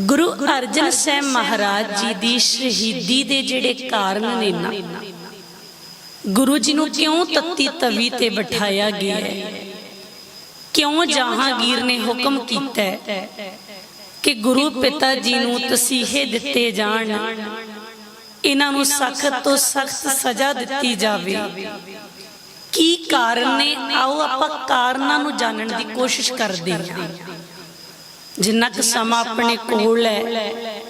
ਗੁਰੂ ਅਰਜਨ ਸਾਹਿਬ ਮਹਾਰਾਜ ਜੀ ਦੀ ਸ਼ਹੀਦੀ ਦੇ ਜਿਹੜੇ ਕਾਰਨ ਨੇ ਨਾ, ਗੁਰੂ ਜੀ ਨੂੰ ਕਿਉਂ ਤੱਤੀ ਤਵੀ ਤੇ ਬਿਠਾਇਆ ਗਿਆ ਹੈ? ਕਿਉਂ ਜਹਾਂਗੀਰ ਨੇ ਹੁਕਮ ਕੀਤਾ ਕਿ ਗੁਰੂ ਪਿਤਾ ਜੀ ਨੂੰ ਤਸੀਹੇ ਦਿੱਤੇ ਜਾਣ, ਇਹਨਾਂ ਨੂੰ ਸਖਤ ਤੋਂ ਸਖਤ ਸਜ਼ਾ ਦਿੱਤੀ ਜਾਵੇ? ਕੀ ਕਾਰਨ ਨੇ? ਆਓ ਆਪਾਂ ਕਾਰਨਾਂ ਨੂੰ ਜਾਣਨ ਦੀ ਕੋਸ਼ਿਸ਼ ਕਰਦੇ ਹਾਂ। ਜਿੰਨਾ ਕੁ ਸਮਾਂ ਆਪਣੇ ਕੋਲ ਹੈ,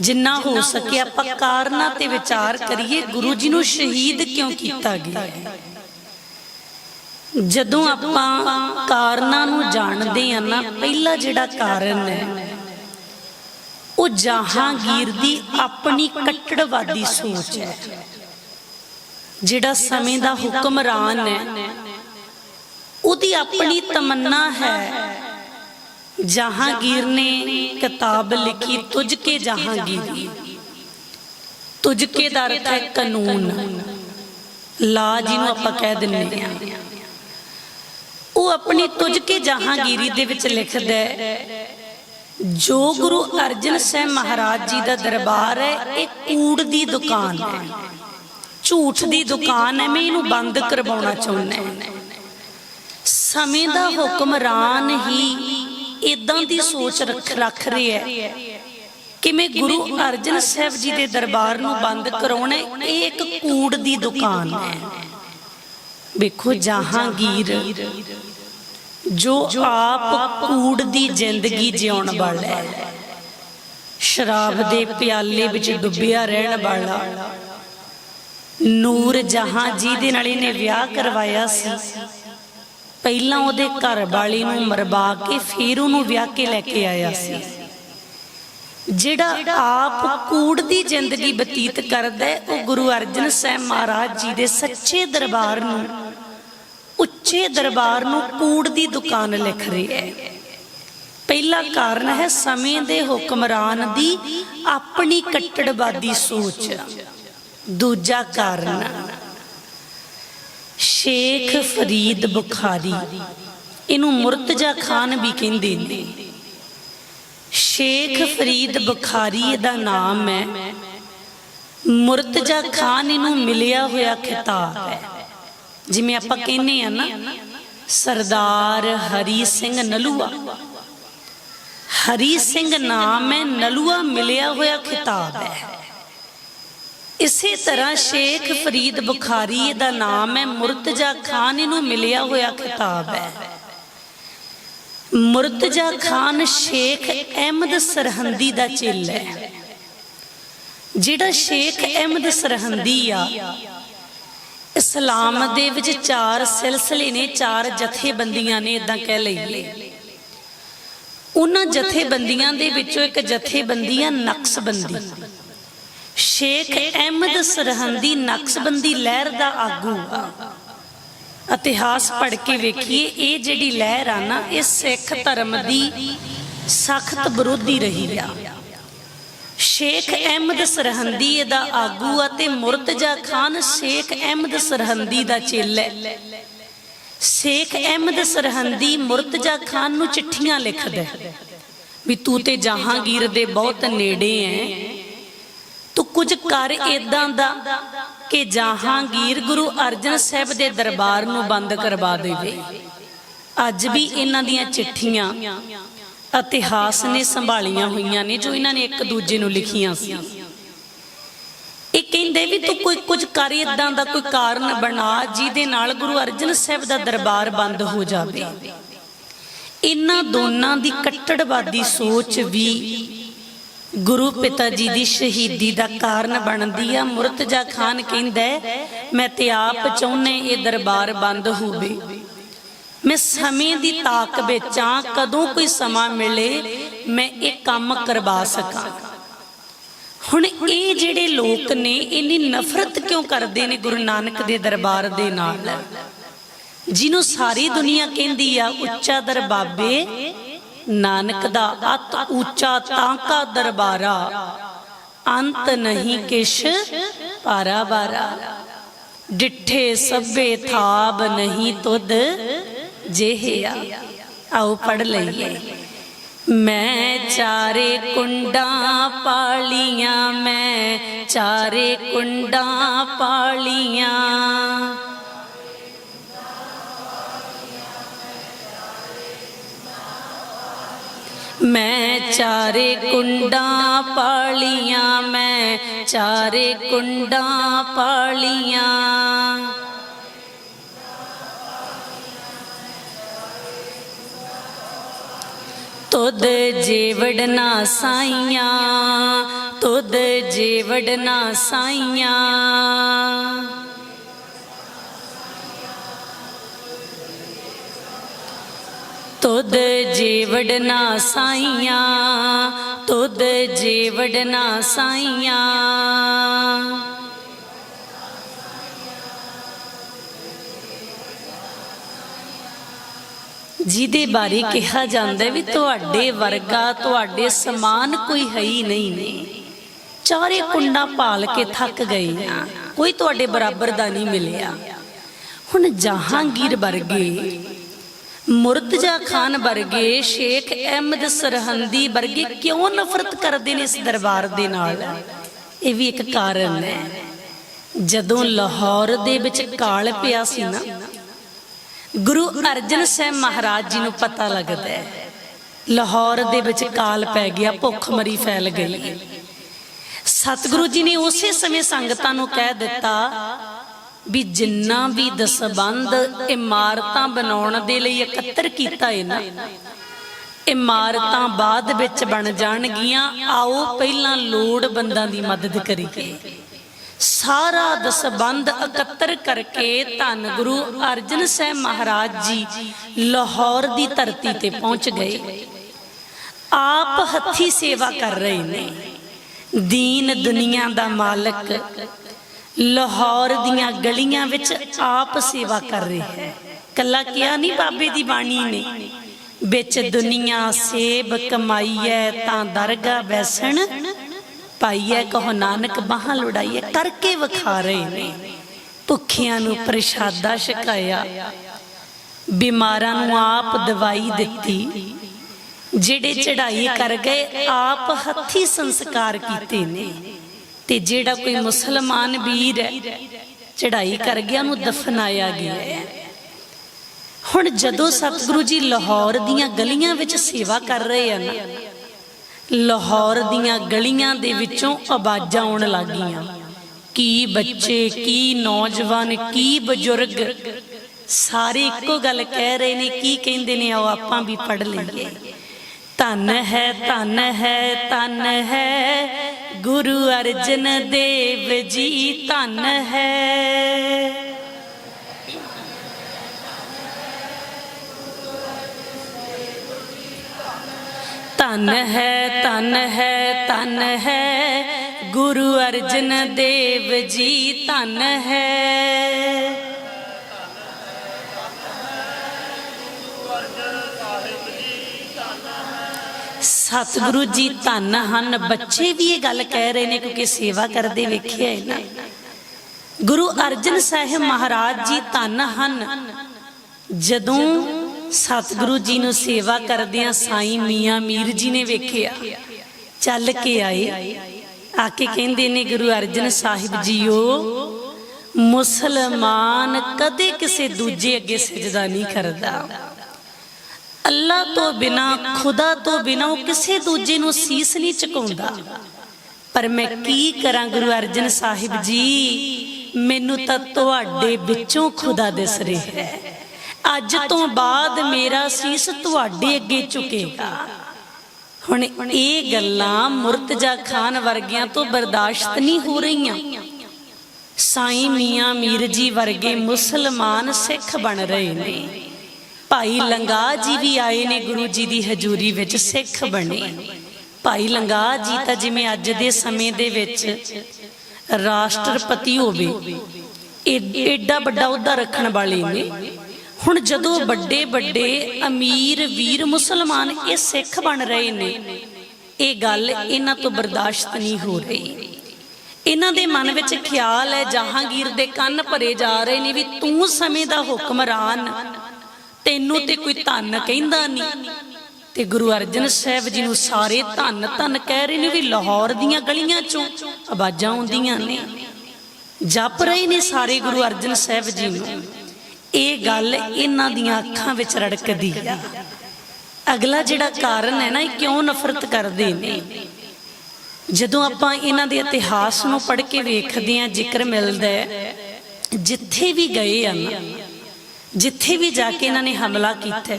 ਜਿੰਨਾ ਹੋ ਸਕੇ ਆਪਾਂ ਕਾਰਨਾਂ ਤੇ ਵਿਚਾਰ ਕਰੀਏ, ਗੁਰੂ ਜੀ ਨੂੰ ਸ਼ਹੀਦ ਕਿਉਂ ਕੀਤਾ ਗਿਆ? ਜਦੋਂ ਆਪਾਂ ਕਾਰਨਾਂ ਨੂੰ ਜਾਣਦੇ ਹਾਂ ਨਾ, ਪਹਿਲਾ ਜਿਹੜਾ ਕਾਰਨ ਹੈ, ਉਹ ਜਹਾਂਗੀਰ ਦੀ ਆਪਣੀ ਕੱਟੜਵਾਦੀ ਸੋਚ ਹੈ, ਜਿਹੜਾ ਸਮੇਂ ਦਾ ਹੁਕਮਰਾਨ ਹੈ। ਉਹਦੀ ਆਪਣੀ ਤਮੰਨਾ ਹੈ ਜਹਾਂਗੀਰ ਨੇ ਕਿਤਾਬ ਲਿਖੀ, ਤੁਝ ਕੇ ਜਹਾਂਗੀਰੀ। ਤੁਝ ਕੇ ਦਾ ਅਰਥ ਹੈ ਕਾਨੂੰਨ। ਲਾ ਜਿਹਨੂੰ ਆਪਾਂ ਕਹਿ ਦਿੰਨੇ ਆ ਉਹ ਆਪਣੀ ਤੁਝ ਕੇ ਜਹਾਂਗੀਰੀ ਦੇ ਵਿੱਚ ਲਿਖਦਾ ਹੈ, ਜੋ ਗੁਰੂ ਅਰਜਨ ਸਾਹਿਬ ਮਹਾਰਾਜ ਜੀ ਦਾ ਦਰਬਾਰ ਹੈ, ਇਹ ਕੂੜ ਦੀ ਦੁਕਾਨ ਹੈ। ਝੂਠ ਦੀ ਦੁਕਾਨ ਹੈ, ਮੈਂ ਇਹਨੂੰ ਬੰਦ ਕਰਵਾਉਣਾ ਚਾਹੁੰਦਾ ਹਾਂ। ਸਮੇਂ ਦਾ ਹੁਕਮਰਾਨ ਹੀ ਇਦਾਂ ਦੀ ਸੋਚ ਰੱਖ ਰੱਖ ਰਿਹਾ ਹੈ। ਕਿ ਮੈਂ ਗੁਰੂ ਅਰਜਨ ਸਾਹਿਬ ਜੀ ਦੇ ਦਰਬਾਰ ਨੂੰ ਬੰਦ ਕਰਾਉਣਾ। ਇਹ ਇੱਕ ਕੂੜ ਦੀ ਦੁਕਾਨ ਹੈ। ਵੇਖੋ ਜਹਾਂਗੀਰ ਜੋ ਆਪ ਕੂੜ ਦੀ ਜ਼ਿੰਦਗੀ ਜਿਉਣ ਵਾਲਾ ਹੈ। ਸ਼ਰਾਬ ਦੇ ਪਿਆਲੇ ਵਿੱਚ ਡੁੱਬਿਆ ਰਹਿਣ ਵਾਲਾ। ਨੂਰ ਜਹਾਂ ਜੀ ਦੇ ਨਾਲ ਇਹਨੇ ਵਿਆਹ ਕਰਵਾਇਆ ਸੀ। ਪਹਿਲਾਂ ਉਹਦੇ ਘਰ ਵਾਲੀ ਨੂੰ ਮਰਵਾ ਕੇ ਫਿਰ ਉਹਨੂੰ ਵਿਆਹ ਕੇ ਲੈ ਕੇ ਆਇਆ ਸੀ। ਜਿਹੜਾ ਆਪ ਕੂੜ ਦੀ ਜ਼ਿੰਦਗੀ ਬਤੀਤ ਕਰਦਾ ਹੈ, ਉਹ ਗੁਰੂ ਅਰਜਨ ਸਾਹਿਬ ਮਹਾਰਾਜ ਜੀ ਦੇ ਸੱਚੇ ਦਰਬਾਰ ਨੂੰ, ਉੱਚੇ ਦਰਬਾਰ ਨੂੰ ਕੂੜ ਦੀ ਦੁਕਾਨ ਲਿਖ ਰਿਹਾ ਹੈ। ਪਹਿਲਾ ਕਾਰਨ ਹੈ ਸਮੇਂ ਦੇ ਹੁਕਮਰਾਨ ਦੀ ਆਪਣੀ ਕੱਟੜਵਾਦੀ ਸੋਚ। ਦੂਜਾ ਕਾਰਨ ਸ਼ੇਖ ਫਰੀਦ ਬੁਖਾਰੀ। ਇਹਨੂੰ ਮੁਰਤਜ਼ਾ ਖਾਨ ਵੀ ਕਹਿੰਦੇ ਨੇ। ਸ਼ੇਖ ਫਰੀਦ ਬੁਖਾਰੀ ਦਾ ਨਾਮ ਹੈ। ਮੁਰਤਜ਼ਾ ਖਾਨ ਇਹਨੂੰ ਮਿਲਿਆ ਹੋਇਆ ਖਿਤਾਬ ਹੈ। ਜਿਵੇਂ ਆਪਾਂ ਕਹਿੰਨੇ ਆ ਨਾ, ਸਰਦਾਰ ਹਰੀ ਸਿੰਘ ਨਲੂਆ। ਹਰੀ ਸਿੰਘ ਨਾਮ ਹੈ, ਨਲੂਆ ਮਿਲਿਆ ਹੋਇਆ ਖਿਤਾਬ ਹੈ। ਇਸੇ ਤਰ੍ਹਾਂ ਸ਼ੇਖ ਫਰੀਦ ਬੁਖਾਰੀ ਦਾ ਨਾਮ ਹੈ, ਮੁਰਤਜ਼ਾ ਖਾਨ ਇਹਨੂੰ ਮਿਲਿਆ ਹੋਇਆ ਖਿਤਾਬ ਹੈ। ਮੁਰਤਜ਼ਾ ਖਾਨ ਸ਼ੇਖ ਅਹਿਮਦ ਸਰਹੰਦੀ ਦਾ ਚੇਲਾ ਹੈ। ਜਿਹੜਾ ਸ਼ੇਖ ਅਹਿਮਦ ਸਰਹੰਦੀ ਆ, ਇਸਲਾਮ ਦੇ ਵਿੱਚ ਚਾਰ ਸਿਲਸਿਲੇ ਨੇ, ਚਾਰ ਜਥੇਬੰਦੀਆਂ ਨੇ ਇਦਾਂ ਕਹਿ ਲਈਏ। ਉਹਨਾਂ ਜਥੇਬੰਦੀਆਂ ਦੇ ਵਿੱਚੋਂ ਇੱਕ ਜਥੇਬੰਦੀ ਆ, ਨਕਸਬੰਦੀ। ਸ਼ੇਖ ਅਹਿਮਦ ਸਰਹੰਦੀ ਨਕਸਬੰਦੀ ਲਹਿਰ ਦਾ ਆਗੂ ਇਤਿਹਾਸ ਪੜ੍ਹ ਕੇ ਵੇਖੀਏ ਇਹ ਜਿਹੜੀ ਲਹਿਰ ਆ ਨਾ ਇਹ ਸਿੱਖ ਧਰਮ ਦੀ ਸਖਤ ਵਿਰੋਧੀ ਰਹੀ ਆ। ਸ਼ੇਖ ਅਹਿਮਦ ਸਰਹੰਦੀ ਇਹਦਾ ਆਗੂ ਆ ਤੇ ਮੁਰਤਜ਼ਾ ਖਾਨ ਸ਼ੇਖ ਅਹਿਮਦ ਸਰਹੰਦੀ ਦਾ ਚੇਲਾ ਹੈ। ਸ਼ੇਖ ਅਹਿਮਦ ਸਰਹੰਦੀ ਮੁਰਤਜ਼ਾ ਖਾਨ ਨੂੰ ਚਿੱਠੀਆਂ ਲਿਖਦਾ ਵੀ ਤੂੰ ਤੇ ਜਹਾਂਗੀਰ ਦੇ ਬਹੁਤ ਨੇੜੇ ਐ ਕੁਝ ਕਰ ਇਦਾਂ ਦਾ ਕਿ ਜਹਾਂਗੀਰ ਗੁਰੂ ਅਰਜਨ ਸਾਹਿਬ ਦੇ ਦਰਬਾਰ ਨੂੰ ਬੰਦ ਕਰਵਾ ਦੇਵੇ। ਅੱਜ ਵੀ ਇਹਨਾਂ ਦੀਆਂ ਚਿੱਠੀਆਂ ਇਤਿਹਾਸ ਨੇ ਸੰਭਾਲੀਆਂ ਹੋਈਆਂ ਨੇ, ਜੋ ਇਹਨਾਂ ਨੇ ਇੱਕ ਦੂਜੇ ਨੂੰ ਲਿਖੀਆਂ ਸੀ। ਇਹ ਕਹਿੰਦੇ ਵੀ ਤੂੰ ਕੋਈ ਕੁਝ ਕਰ ਇਦਾਂ ਦਾ, ਕੋਈ ਕਾਰਨ ਬਣਾ ਜਿਹਦੇ ਨਾਲ ਗੁਰੂ ਅਰਜਨ ਸਾਹਿਬ ਦਾ ਦਰਬਾਰ ਬੰਦ ਹੋ ਜਾਵੇ। ਇਹਨਾਂ ਦੋਨਾਂ ਦੀ ਕੱਟੜਵਾਦੀ ਸੋਚ ਵੀ ਗੁਰੂ ਪਿਤਾ ਜੀ ਦੀ ਸ਼ਹੀਦੀ ਦਾ ਕਾਰਨ ਬਣਦੀ ਆ। ਮੁਰਤਜ਼ਾ ਖਾਨ ਕਹਿੰਦਾ ਮੈਂ ਤੇ ਆਪ ਚਾਹੁੰਨੇ ਇਹ ਦਰਬਾਰ ਬੰਦ ਹੋਵੇ। ਮੈਂ ਸਮੇਂ ਦੀ ਤਾਕ ਵਿੱਚ ਆ, ਕਦੋਂ ਕੋਈ ਸਮਾਂ ਮਿਲੇ, ਮੈਂ ਇਹ ਕੰਮ ਕਰਵਾ ਸਕਾਂ। ਹੁਣ ਇਹ ਜਿਹੜੇ ਲੋਕ ਨੇ, ਇੰਨੀ ਨਫ਼ਰਤ ਕਿਉਂ ਕਰਦੇ ਨੇ ਗੁਰੂ ਨਾਨਕ ਦੇ ਦਰਬਾਰ ਦੇ ਨਾਲ? ਜਿਹਨੂੰ ਸਾਰੀ ਦੁਨੀਆ ਕਹਿੰਦੀ ਆ, ਉੱਚਾ ਦਰਬਾਬੇ ਨਾਨਕ ਦਾ ਅਤ ਉੱਚਾ ਤਾਂਕਾ ਦਰਬਾਰਾ, ਅੰਤ ਨਹੀਂ ਕਿਛ ਪਾਰਾ ਬਾਰਾ। ਡਿੱਠੇ ਸਭੇ ਥਾਬ ਨਹੀਂ ਤੁਧ ਜਿਹਿਆ ਆਓ ਪੜ ਲਈਏ। ਮੈਂ ਚਾਰੇ ਕੁੰਡਾਂ ਪਾਲੀਆਂ, ਮੈਂ ਚਾਰੇ ਕੁੰਡਾਂ ਪਾਲੀਆਂ। ਮੈਂ ਚਾਰੇ ਕੁੰਡਾਂ ਪਾਲੀਆਂ, ਮੈਂ ਚਾਰੇ ਕੁੰਡਾਂ ਪਾਲੀਆਂ। ਤੁਧ ਜੀਵੜ ਨਾ ਸਾਈਆਂ, ਤੁਧ ਜੀਵੜ ਨਾ ਸਾਈਆਂ। ਤੁਧ ਜੀਵੜ ਸਾਈਆਂ, ਤੁਧ ਜੀਵੜ ਸਾਈਆਂ। ਜਿਹਦੇ ਬਾਰੇ ਕਿਹਾ ਜਾਂਦਾ ਵੀ ਤੁਹਾਡੇ ਵਰਗਾ, ਤੁਹਾਡੇ ਸਮਾਨ ਕੋਈ ਹੈ ਹੀ ਨਹੀਂ। ਨੇ ਚਾਰੇ ਕੁੰਡਾ ਪਾਲ ਕੇ ਥੱਕ ਗਏ ਆ ਕੋਈ ਤੁਹਾਡੇ ਬਰਾਬਰ ਦਾ ਨਹੀਂ ਮਿਲਿਆ। ਹੁਣ ਜਹਾਂਗੀਰ ਵਰਗੇ ਮੁਰਤਜ਼ਾ ਖਾਨ ਵਰਗੇ ਸ਼ੇਖ ਅਹਿਮਦ ਸਰਹੰਦੀ ਵਰਗੇ ਕਿਉਂ ਨਫ਼ਰਤ ਕਰਦੇ ਨੇ ਇਸ ਦਰਬਾਰ ਦੇ ਨਾਲ? ਇਹ ਵੀ ਇੱਕ ਕਾਰਨ ਹੈ। ਜਦੋਂ ਲਾਹੌਰ ਦੇ ਵਿੱਚ ਕਾਲ ਪਿਆ ਸੀ ਨਾ, ਗੁਰੂ ਅਰਜਨ ਸਾਹਿਬ ਮਹਾਰਾਜ ਜੀ ਨੂੰ ਪਤਾ ਲੱਗਦਾ ਹੈ, ਲਾਹੌਰ ਦੇ ਵਿੱਚ ਕਾਲ ਪੈ ਗਿਆ ਭੁੱਖ ਮਰੀ ਫੈਲ ਗਈ। ਸਤਿਗੁਰੂ ਜੀ ਨੇ ਉਸੇ ਸਮੇਂ ਸੰਗਤਾਂ ਨੂੰ ਕਹਿ ਦਿੱਤਾ ਵੀ ਜਿੰਨਾ ਵੀ ਦਸਬੰਦ ਇਮਾਰਤਾਂ ਬਣਾਉਣ ਦੇ ਲਈ ਇਕੱਤਰ ਕੀਤਾ ਹੈ ਨਾ, ਇਮਾਰਤਾਂ ਬਾਅਦ ਵਿੱਚ ਬਣ ਜਾਣਗੀਆਂ, ਆਓ ਪਹਿਲਾਂ ਲੋੜਵੰਦਾਂ ਦੀ ਮਦਦ ਕਰੀਏ। ਸਾਰਾ ਦਸਬੰਦ ਇਕੱਤਰ ਕਰਕੇ ਧੰਨ ਗੁਰੂ ਅਰਜਨ ਸਾਹਿਬ ਮਹਾਰਾਜ ਜੀ ਲਾਹੌਰ ਦੀ ਧਰਤੀ ਤੇ ਪਹੁੰਚ ਗਏ। ਆਪ ਹੱਥੀ ਸੇਵਾ ਕਰ ਰਹੇ ਨੇ। ਦੀਨ ਦੁਨੀਆ ਦਾ ਮਾਲਕ ਲਾਹੌਰ ਦੀਆਂ ਗਲੀਆਂ ਵਿੱਚ ਆਪ ਸੇਵਾ ਕਰ ਰਿਹਾ ਹੈ। ਕੱਲਾ ਕਿਹਾ ਨਹੀਂ ਬਾਬੇ ਦੀ ਬਾਣੀ ਨੇ, ਵਿੱਚ ਦੁਨੀਆ ਸੇਬ ਕਮਾਈਐ ਤਾਂ ਦਰਗਾ ਬੈਸਣ, ਪਾਈਐ ਕਹੋ ਨਾਨਕ ਬਾਹਾਂ ਲੁੜਾਈਐ, ਕਰਕੇ ਵਿਖਾ ਰਹੇ ਨੇ। ਭੁੱਖਿਆਂ ਨੂੰ ਪ੍ਰਸ਼ਾਦਾ ਛਕਾਇਆ, ਬਿਮਾਰਾਂ ਨੂੰ ਆਪ ਦਵਾਈ ਦਿੱਤੀ। ਜਿਹੜੇ ਚੜਾਈ ਕਰ ਗਏ, ਆਪ ਹੱਥੀ ਸੰਸਕਾਰ ਕੀਤੇ ਨੇ। ਤੇ ਜਿਹੜਾ ਕੋਈ ਮੁਸਲਮਾਨ ਵੀਰ ਹੈ ਚੜਾਈ ਕਰ ਗਿਆ, ਉਹਨੂੰ ਦਫਨਾਇਆ ਗਿਆ ਹੈ। ਹੁਣ ਜਦੋਂ ਸਤਿਗੁਰੂ ਜੀ ਲਾਹੌਰ ਦੀਆਂ ਗਲੀਆਂ ਵਿੱਚ ਸੇਵਾ ਕਰ ਰਹੇ ਹਨ ਲਾਹੌਰ ਦੀਆਂ ਗਲੀਆਂ ਦੇ ਵਿੱਚੋਂ ਆਵਾਜ਼ਾਂ ਆਉਣ ਲੱਗੀਆਂ ਕੀ ਬੱਚੇ, ਕੀ ਨੌਜਵਾਨ, ਕੀ ਬਜ਼ੁਰਗ, ਸਾਰੇ ਇੱਕੋ ਗੱਲ ਕਹਿ ਰਹੇ ਨੇ, ਕੀ ਕਹਿੰਦੇ ਨੇ, ਆਓ ਆਪਾਂ ਵੀ ਪੜ ਲਈਏ। ਧੰਨ ਹੈ, ਧਨ ਹੈ, ਧੰਨ ਹੈ। ਗੁਰੂ ਅਰਜਨ ਦੇਵ ਜੀ ਧਨ ਹੈ। ਧਨ ਹੈ ਧਨ ਹੈ ਧਨ ਹੈ। ਗੁਰੂ ਅਰਜਨ ਦੇਵ ਜੀ ਧਨ ਹੈ। ਸਤਿਗੁਰੂ ਜੀ ਧੰਨ ਹਨ। ਬੱਚੇ ਵੀ ਇਹ ਗੱਲ ਕਹਿ ਰਹੇ ਨੇ ਕਿਉਂਕਿ ਸੇਵਾ ਕਰਦੇ ਵੇਖਿਆ ਹੈ ਨਾ। ਗੁਰੂ ਅਰਜਨ ਸਾਹਿਬ ਮਹਾਰਾਜ ਜੀ ਧੰਨ ਹਨ। ਜਦੋਂ ਸਤਿਗੁਰੂ ਜੀ ਨੂੰ ਸੇਵਾ ਕਰਦਿਆਂ ਸਾਈਂ ਮੀਆਂ ਮੀਰ ਜੀ ਨੇ ਵੇਖਿਆ, ਚੱਲ ਕੇ ਆਏ। ਆ ਕੇ ਕਹਿੰਦੇ ਨੇ ਗੁਰੂ ਅਰਜਨ ਸਾਹਿਬ ਜੀਓ, ਮੁਸਲਮਾਨ ਕਦੇ ਕਿਸੇ ਦੂਜੇ ਅੱਗੇ ਸਜਦਾ ਨਹੀਂ ਕਰਦਾ। ਅੱਲਾ ਤੋਂ ਬਿਨਾ, ਖੁਦਾ ਤੋਂ ਬਿਨਾ ਉਹ ਕਿਸੇ ਦੂਜੇ ਨੂੰ ਸੀਸ ਨਹੀਂ ਝੁਕਾਉਂਦਾ ਪਰ ਮੈਂ ਕੀ ਕਰਾਂ ਗੁਰੂ ਅਰਜਨ ਸਾਹਿਬ ਜੀ? ਮੈਨੂੰ ਤਾਂ ਤੁਹਾਡੇ ਵਿੱਚੋਂ ਖੁਦਾ ਦਿਸ ਰਿਹਾ ਹੈ। ਅੱਜ ਤੋਂ ਬਾਅਦ ਮੇਰਾ ਸੀਸ ਤੁਹਾਡੇ ਅੱਗੇ ਝੁਕੇਗਾ। ਹੁਣ ਇਹ ਗੱਲਾਂ ਮੁਰਤਜ਼ਾ ਖਾਨ ਵਰਗਿਆਂ ਤੋਂ ਬਰਦਾਸ਼ਤ ਨਹੀਂ ਹੋ ਰਹੀਆਂ। ਸਾਈਂ ਮੀਆਂ ਮੀਰ ਜੀ ਵਰਗੇ ਮੁਸਲਮਾਨ ਸਿੱਖ ਬਣ ਰਹੇ ਨੇ। ਭਾਈ ਲੰਗਾ ਜੀ ਵੀ ਆਏ ਨੇ ਗੁਰੂ ਜੀ ਦੀ ਹਜ਼ੂਰੀ ਵਿੱਚ ਸਿੱਖ ਬਣੇ। ਭਾਈ ਲੰਗਾ ਜੀ ਤਾਂ ਜਿਵੇਂ ਅੱਜ ਦੇ ਸਮੇਂ ਦੇ ਵਿੱਚ ਰਾਸ਼ਟਰਪਤੀ ਹੋਵੇ ਏ- ਵੱਡਾ ਅਹੁਦਾ ਰੱਖਣ ਵਾਲੇ ਨੇ। ਹੁਣ ਜਦੋਂ ਵੱਡੇ ਵੱਡੇ ਅਮੀਰ, ਵੀਰ ਮੁਸਲਮਾਨ ਇਹ ਸਿੱਖ ਬਣ ਰਹੇ ਨੇ, ਇਹ ਗੱਲ ਇਹਨਾਂ ਤੋਂ ਬਰਦਾਸ਼ਤ ਨਹੀਂ ਹੋ ਰਹੀ। ਇਹਨਾਂ ਦੇ ਮਨ ਵਿੱਚ ਖਿਆਲ ਹੈ, ਜਹਾਂਗੀਰ ਦੇ ਕੰਨ ਭਰੇ ਜਾ ਰਹੇ ਨੇ ਵੀ ਤੂੰ ਸਮੇਂ ਦਾ ਹੁਕਮਰਾਨ। ਤੈਨੂੰ ਤੇ ਕੋਈ ਧੰਨ ਕਹਿੰਦਾ ਨਹੀਂ ਤੇ ਗੁਰੂ ਅਰਜਨ ਸਾਹਿਬ ਜੀ ਨੂੰ ਸਾਰੇ ਧੰਨ ਧੰਨ ਕਹਿ ਰਹੇ ਨੇ ਵੀ ਲਾਹੌਰ ਦੀਆਂ ਗਲੀਆਂ ਚੋਂ ਆਵਾਜ਼ਾਂ ਆਉਂਦੀਆਂ ਨੇ। ਜਪ ਰਹੇ ਨੇ ਸਾਰੇ ਗੁਰੂ ਅਰਜਨ ਸਾਹਿਬ ਜੀ ਨੂੰ। ਇਹ ਗੱਲ ਇਹਨਾਂ ਦੀਆਂ ਅੱਖਾਂ ਵਿੱਚ ਰੜਕਦੀ ਆ। ਅਗਲਾ ਜਿਹੜਾ ਕਾਰਨ ਹੈ ਨਾ, ਇਹ ਕਿਉਂ ਨਫ਼ਰਤ ਕਰਦੇ ਨੇ? ਜਦੋਂ ਆਪਾਂ ਇਹਨਾਂ ਦੇ ਇਤਿਹਾਸ ਨੂੰ ਪੜ੍ਹ ਕੇ ਵੇਖਦੇ ਹਾਂ, ਜ਼ਿਕਰ ਮਿਲਦਾ ਹੈ, ਜਿੱਥੇ ਵੀ ਗਏ ਹਨ ਜਿੱਥੇ ਵੀ ਜਾ ਕੇ ਇਹਨਾਂ ਨੇ ਹਮਲਾ ਕੀਤਾ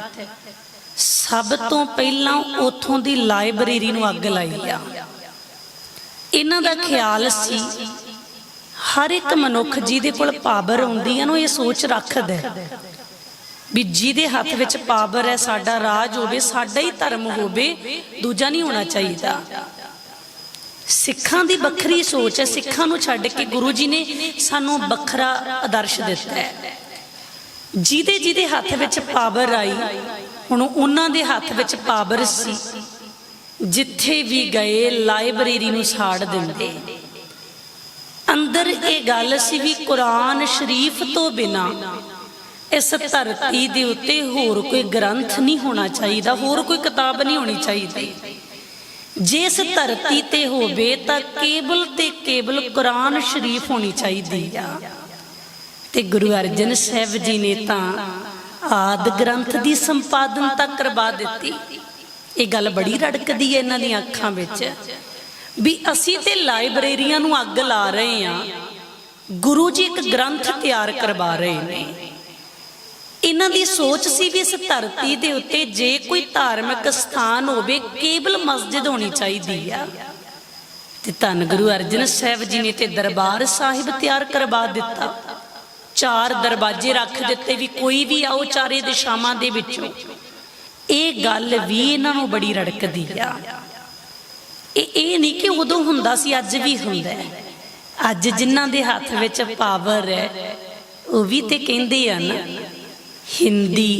ਸਭ ਤੋਂ ਪਹਿਲਾਂ ਉਥੋਂ ਦੀ ਲਾਇਬ੍ਰੇਰੀ ਨੂੰ ਅੱਗ ਲਾਈ ਆ। ਇਹਨਾਂ ਦਾ ਖਿਆਲ ਸੀ, ਹਰ ਇੱਕ ਮਨੁੱਖ ਜਿਹਦੇ ਕੋਲ ਪਾਵਰ ਆਉਂਦੀ ਹੈ ਨਾ ਇਹ ਸੋਚ ਰੱਖਦਾ ਵੀ ਜਿਹਦੇ ਹੱਥ ਵਿੱਚ ਪਾਵਰ ਹੈ, ਸਾਡਾ ਰਾਜ ਹੋਵੇ, ਸਾਡਾ ਹੀ ਧਰਮ ਹੋਵੇ, ਦੂਜਾ ਨਹੀਂ ਹੋਣਾ ਚਾਹੀਦਾ। ਸਿੱਖਾਂ ਦੀ ਵੱਖਰੀ ਸੋਚ ਹੈ, ਸਿੱਖਾਂ ਨੂੰ ਛੱਡ ਕੇ ਗੁਰੂ ਜੀ ਨੇ ਸਾਨੂੰ ਵੱਖਰਾ ਆਦਰਸ਼ ਦਿੱਤਾ ਹੈ। ਜਿਹਦੇ ਜਿਹਦੇ ਹੱਥ ਵਿੱਚ ਪਾਵਰ ਆਈ, ਹੁਣ ਉਹਨਾਂ ਦੇ ਹੱਥ ਵਿੱਚ ਪਾਵਰ ਸੀ। ਜਿੱਥੇ ਵੀ ਗਏ, ਲਾਇਬ੍ਰੇਰੀ ਨੂੰ ਸਾੜ ਦਿੰਦੇ। ਅੰਦਰ ਇਹ ਗੱਲ ਸੀ ਵੀ ਕੁਰਾਨ ਸ਼ਰੀਫ ਤੋਂ ਬਿਨਾ ਇਸ ਧਰਤੀ ਦੇ ਉੱਤੇ ਹੋਰ ਕੋਈ ਗ੍ਰੰਥ ਨਹੀਂ ਹੋਣਾ ਚਾਹੀਦਾ, ਹੋਰ ਕੋਈ ਕਿਤਾਬ ਨਹੀਂ ਹੋਣੀ ਚਾਹੀਦੀ। ਜੇ ਇਸ ਧਰਤੀ ਤੇ ਹੋਵੇ ਤਾਂ ਕੇਵਲ ਤੇ ਕੇਵਲ ਕੁਰਾਨ ਸ਼ਰੀਫ ਹੋਣੀ ਚਾਹੀਦੀ ਆ। ਤੇ ਗੁਰੂ ਅਰਜਨ ਸਾਹਿਬ ਜੀ ਨੇ ਤਾਂ ਆਦ ਗ੍ਰੰਥ ਦੀ ਸੰਪਾਦਨ ਤੱਕ ਕਰਵਾ ਦਿੱਤੀ। ਇਹ ਗੱਲ ਬੜੀ ਰੜਕਦੀ ਹੈ ਇਹਨਾਂ ਦੀਆਂ ਅੱਖਾਂ ਵਿੱਚ ਵੀ ਅਸੀਂ ਤੇ ਲਾਇਬ੍ਰੇਰੀਆਂ ਨੂੰ ਅੱਗ ਲਾ ਰਹੇ ਆ ਗੁਰੂ ਜੀ ਇੱਕ ਗ੍ਰੰਥ ਤਿਆਰ ਕਰਵਾ ਰਹੇ ਨੇ। ਇਹਨਾਂ ਦੀ ਸੋਚ ਸੀ ਵੀ ਇਸ ਧਰਤੀ ਦੇ ਉੱਤੇ ਜੇ ਕੋਈ ਧਾਰਮਿਕ ਸਥਾਨ ਹੋਵੇ, ਕੇਵਲ ਮਸਜਿਦ ਹੋਣੀ ਚਾਹੀਦੀ ਆ। ਤੇ ਧੰਨ ਗੁਰੂ ਅਰਜਨ ਸਾਹਿਬ ਜੀ ਨੇ ਤੇ ਦਰਬਾਰ ਸਾਹਿਬ ਤਿਆਰ ਕਰਵਾ ਦਿੱਤਾ। ਚਾਰ ਦਰਵਾਜ਼ੇ ਰੱਖ ਦਿੱਤੇ ਵੀ ਕੋਈ ਵੀ ਆਓ ਚਾਰੇ ਦਿਸ਼ਾਵਾਂ ਦੇ ਵਿੱਚੋਂ। ਇਹ ਗੱਲ ਵੀ ਇਹਨਾਂ ਨੂੰ ਬੜੀ ਰੜਕਦੀ ਆ। ਇਹ ਇਹ ਨਹੀਂ ਕਿ ਉਦੋਂ ਹੁੰਦਾ ਸੀ, ਅੱਜ ਵੀ ਹੁੰਦਾ ਹੈ। ਅੱਜ ਜਿਨ੍ਹਾਂ ਦੇ ਹੱਥ ਵਿੱਚ ਪਾਵਰ ਹੈ, ਉਹ ਵੀ ਤੇ ਕਹਿੰਦੇ ਆ ਨਾ, ਹਿੰਦੀ,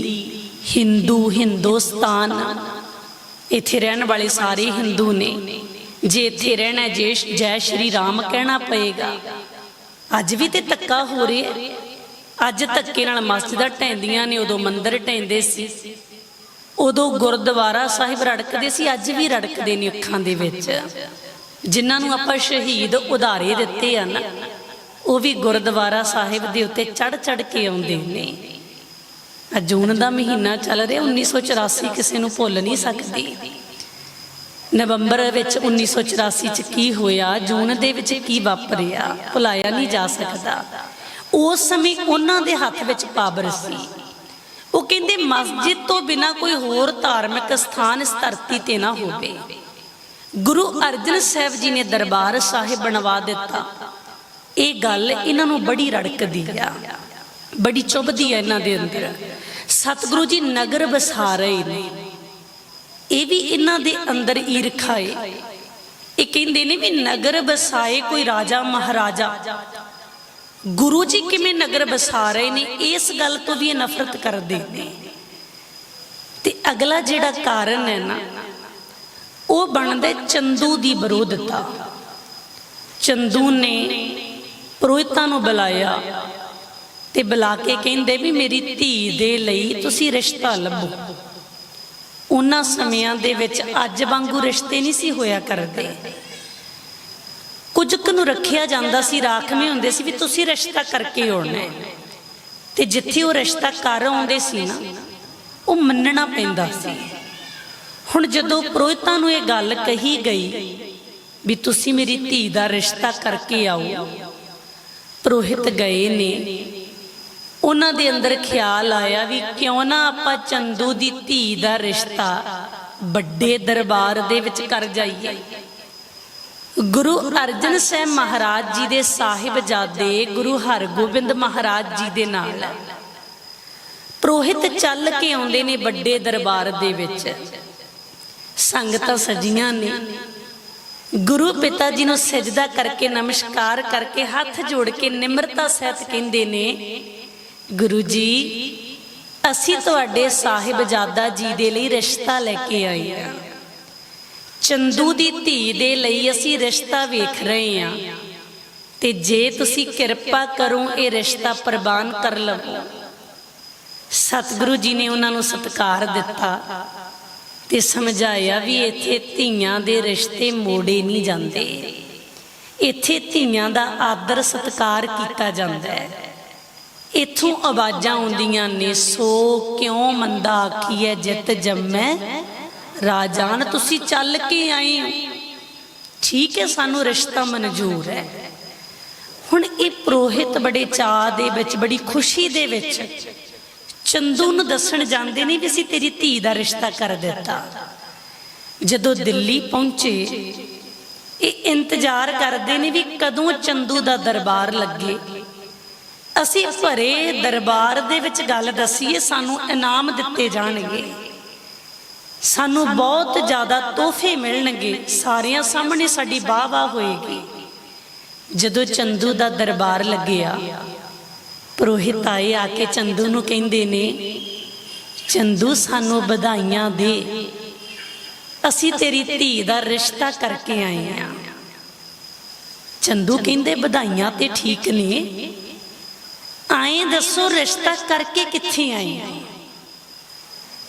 ਹਿੰਦੂ, ਹਿੰਦੁਸਤਾਨ, ਇੱਥੇ ਰਹਿਣ ਵਾਲੇ ਸਾਰੇ ਹਿੰਦੂ ਨੇ, ਜੇ ਇੱਥੇ ਰਹਿਣਾ ਜੇ ਜੈ ਸ਼੍ਰੀ ਰਾਮ ਕਹਿਣਾ ਪਏਗਾ। ਅੱਜ ਵੀ ਤੇ ਧੱਕਾ ਹੋ ਰਿਹਾ ਅੱਜ ਧੱਕੇ ਨਾਲ ਮਸਜਿਦਾਂ ਢੈਂਦੀਆਂ ਨੇ, ਉਦੋਂ ਮੰਦਿਰ ਢਹਿੰਦੇ ਸੀ। ਉਦੋਂ ਗੁਰਦੁਆਰਾ ਸਾਹਿਬ ਰੜਕਦੇ ਸੀ, ਅੱਜ ਵੀ ਰੜਕਦੇ ਨੇ ਅੱਖਾਂ ਦੇ ਵਿੱਚ। ਜਿਨ੍ਹਾਂ ਨੂੰ ਆਪਾਂ ਸ਼ਹੀਦ ਉਧਾਰੇ ਦਿੱਤੇ ਆ ਨਾ, ਉਹ ਵੀ ਗੁਰਦੁਆਰਾ ਸਾਹਿਬ ਦੇ ਉੱਤੇ ਚੜ ਚੜ ਕੇ ਆਉਂਦੇ ਨੇ। ਜੂਨ ਦਾ ਮਹੀਨਾ ਚੱਲ ਰਿਹਾ 1984 ਕਿਸੇ ਨੂੰ ਭੁੱਲ ਨਹੀਂ ਸਕਦੀ। ਨਵੰਬਰ ਵਿੱਚ 1984 ਚ ਕੀ ਹੋਇਆ, ਜੂਨ ਦੇ ਵਿੱਚ ਕੀ ਵਾਪਰਿਆ, ਭੁਲਾਇਆ ਨਹੀਂ ਜਾ ਸਕਦਾ। ਉਸ ਸਮੇਂ ਉਹਨਾਂ ਦੇ ਹੱਥ ਵਿੱਚ ਪਾਵਰ ਸੀ। ਉਹ ਕਹਿੰਦੇ, ਮਸਜਿਦ ਤੋਂ ਬਿਨਾ ਕੋਈ ਹੋਰ ਧਾਰਮਿਕ ਸਥਾਨ ਇਸ ਧਰਤੀ ਤੇ ਨਾ ਹੋਵੇ। ਗੁਰੂ ਅਰਜਨ ਸਾਹਿਬ ਜੀ ਨੇ ਦਰਬਾਰ ਸਾਹਿਬ ਬਣਵਾ ਦਿੱਤਾ। ਇਹ ਗੱਲ ਇਹਨਾਂ ਨੂੰ ਬੜੀ ਰੜਕਦੀ ਆ। ਬੜੀ ਚੁਭਦੀ ਆ ਇਹਨਾਂ ਦੇ ਅੰਦਰ। ਸਤਿਗੁਰੂ ਜੀ ਨਗਰ ਵਸਾ ਰਹੇ ਨੇ। ਇਹ ਵੀ ਇਹਨਾਂ ਦੇ ਅੰਦਰ ਈਰਖਾ ਏ ਇਹ ਕਹਿੰਦੇ ਨੇ ਵੀ ਨਗਰ ਵਸਾਏ ਕੋਈ ਰਾਜਾ ਮਹਾਰਾਜਾ। ਗੁਰੂ ਜੀ ਕਿਵੇਂ ਨਗਰ ਵਸਾ ਰਹੇ ਨੇ, ਇਸ ਗੱਲ ਤੋਂ ਵੀ ਇਹ ਨਫ਼ਰਤ ਕਰਦੇ ਨੇ। ਤੇ ਅਗਲਾ ਜਿਹੜਾ ਕਾਰਨ ਹੈ ਨਾ, ਉਹ ਬਣਦਾ ਚੰਦੂ ਦੀ ਵਿਰੋਧਤਾ। ਚੰਦੂ ਨੇ ਪੁਰੋਹਿਤਾਂ ਨੂੰ ਬੁਲਾਇਆ ਤੇ ਬੁਲਾ ਕੇ ਕਹਿੰਦੇ ਵੀ ਮੇਰੀ ਧੀ ਦੇ ਲਈ ਤੁਸੀਂ ਰਿਸ਼ਤਾ ਲੱਭੋ। ਉਹਨਾਂ ਸਮਿਆਂ ਦੇ ਵਿੱਚ ਅੱਜ ਵਾਂਗੂ ਰਿਸ਼ਤੇ ਨਹੀਂ ਸੀ ਹੋਇਆ ਕਰਦੇ। ਕੁਝ ਕੁ ਨੂੰ ਰੱਖਿਆ ਜਾਂਦਾ ਸੀ ਰਾਖਵੇਂ ਹੁੰਦੇ ਸੀ ਵੀ ਤੁਸੀਂ ਰਿਸ਼ਤਾ ਕਰਕੇ ਆਉਣਾ ਹੈ। ਤੇ ਜਿੱਥੇ ਉਹ ਰਿਸ਼ਤਾ ਕਰ ਆਉਂਦੇ ਸੀ ਨਾ, ਉਹ ਮੰਨਣਾ ਪੈਂਦਾ ਸੀ। ਹੁਣ ਜਦੋਂ ਪੁਰੋਹਿਤਾਂ ਨੂੰ ਇਹ ਗੱਲ ਕਹੀ ਗਈ ਵੀ ਤੁਸੀਂ ਮੇਰੀ ਧੀ ਦਾ ਰਿਸ਼ਤਾ ਕਰਕੇ ਆਓ, ਪ੍ਰੋਹਿਤ ਗਏ ਨੇ। ਉਹਨਾਂ ਦੇ ਅੰਦਰ ਖਿਆਲ ਆਇਆ ਵੀ ਕਿਉਂ ਨਾ ਆਪਾਂ ਚੰਦੂ ਦੀ ਧੀ ਦਾ ਰਿਸ਼ਤਾ ਵੱਡੇ ਦਰਬਾਰ ਦੇ ਵਿੱਚ ਕਰ ਜਾਈਏ। ਗੁਰੂ ਅਰਜਨ ਸਾਹਿਬ ਮਹਾਰਾਜ ਜੀ ਦੇ ਸਾਹਿਬਜ਼ਾਦੇ ਗੁਰੂ ਹਰਗੋਬਿੰਦ ਮਹਾਰਾਜ ਜੀ ਦੇ ਨਾਲ। ਪੁਰੋਹਿਤ ਚੱਲ ਕੇ ਆਉਂਦੇ ਨੇ ਵੱਡੇ ਦਰਬਾਰ ਦੇ ਵਿੱਚ। ਸੰਗਤਾਂ ਸਜੀਆਂ ਨੇ। ਗੁਰੂ ਪਿਤਾ ਜੀ ਨੂੰ ਸਜਦਾ ਕਰਕੇ, ਨਮਸਕਾਰ ਕਰਕੇ, ਹੱਥ ਜੋੜ ਕੇ ਨਿਮਰਤਾ ਸਹਿਤ ਕਹਿੰਦੇ ਨੇ, ਗੁਰੂ ਜੀ, ਅਸੀਂ ਤੁਹਾਡੇ ਸਾਹਿਬਜ਼ਾਦਾ ਜੀ ਦੇ ਲਈ ਰਿਸ਼ਤਾ ਲੈ ਕੇ ਆਏ ਹਾਂ। ਚੰਦੂ ਦੀ ਧੀ ਦੇ ਲਈ ਅਸੀਂ ਰਿਸ਼ਤਾ ਵੇਖ ਰਹੇ ਹਾਂ। ਤੇ ਜੇ ਤੁਸੀਂ ਕਿਰਪਾ ਕਰੋ, ਇਹ ਰਿਸ਼ਤਾ ਪ੍ਰਵਾਨ ਕਰ ਲਵੋ। ਸਤਿਗੁਰੂ ਜੀ ਨੇ ਉਹਨਾਂ ਨੂੰ ਸਤਿਕਾਰ ਦਿੱਤਾ ਤੇ ਸਮਝਾਇਆ ਵੀ ਇੱਥੇ ਧੀਆਂ ਦੇ ਰਿਸ਼ਤੇ ਮੋੜੇ ਨਹੀਂ ਜਾਂਦੇ। ਇੱਥੇ ਧੀਆਂ ਦਾ ਆਦਰ ਸਤਿਕਾਰ ਕੀਤਾ ਜਾਂਦਾ ਹੈ। ਇੱਥੋਂ ਆਵਾਜ਼ਾਂ ਆਉਂਦੀਆਂ ਨੇ, ਸੋ ਕਿਉਂ ਮੰਦਾ ਆਖੀਐ, ਜਿੱਤ ਜੰਮੈ ਰਾਜਾਨ ਤੁਸੀਂ ਚੱਲ ਕੇ ਆਏ ਹੋ। ਠੀਕ ਹੈ, ਸਾਨੂੰ ਰਿਸ਼ਤਾ ਮਨਜ਼ੂਰ ਹੈ। ਹੁਣ ਇਹ ਪ੍ਰੋਹਿਤ ਬੜੇ ਚਾਅ ਦੇ ਵਿੱਚ, ਬੜੀ ਖੁਸ਼ੀ ਦੇ ਵਿੱਚ ਚੰਦੂ ਨੂੰ ਦੱਸਣ ਜਾਂਦੇ ਨੇ ਵੀ ਅਸੀਂ ਤੇਰੀ ਧੀ ਦਾ ਰਿਸ਼ਤਾ ਕਰ ਦਿੱਤਾ। ਜਦੋਂ ਦਿੱਲੀ ਪਹੁੰਚੇ, ਇਹ ਇੰਤਜ਼ਾਰ ਕਰਦੇ ਨੇ ਵੀ ਕਦੋਂ ਚੰਦੂ ਦਾ ਦਰਬਾਰ ਲੱਗੇ। ਅਸੀਂ ਭਰੇ ਦਰਬਾਰ ਦੇ ਵਿੱਚ ਗੱਲ ਦਸੀਏ, ਸਾਨੂੰ ਇਨਾਮ ਦਿੱਤੇ ਜਾਣਗੇ। ਸਾਨੂੰ ਬਹੁਤ ਜ਼ਿਆਦਾ ਤੋਹਫੇ ਮਿਲਣਗੇ। ਸਾਰਿਆਂ ਸਾਹਮਣੇ ਸਾਡੀ ਵਾਹ ਵਾਹ ਹੋਏਗੀ। ਜਦੋਂ ਚੰਦੂ ਦਾ ਦਰਬਾਰ ਲੱਗਿਆ ਪ੍ਰੋਹਿਤ ਆਏ ਆ ਕੇ ਚੰਦੂ ਨੂੰ ਕਹਿੰਦੇ ਨੇ ਚੰਦੂ ਸਾਨੂੰ ਵਧਾਈਆਂ ਦੇ। ਅਸੀਂ ਤੇਰੀ ਧੀ ਦਾ ਰਿਸ਼ਤਾ ਕਰਕੇ ਆਏ ਆ। ਚੰਦੂ ਕਹਿੰਦੇ ਵਧਾਈਆਂ ਤੇ ਠੀਕ ਨੇ। ਆਏ ਦੱਸੋ ਰਿਸ਼ਤਾ ਕਰਕੇ ਕਿੱਥੇ ਆਏ ਆ?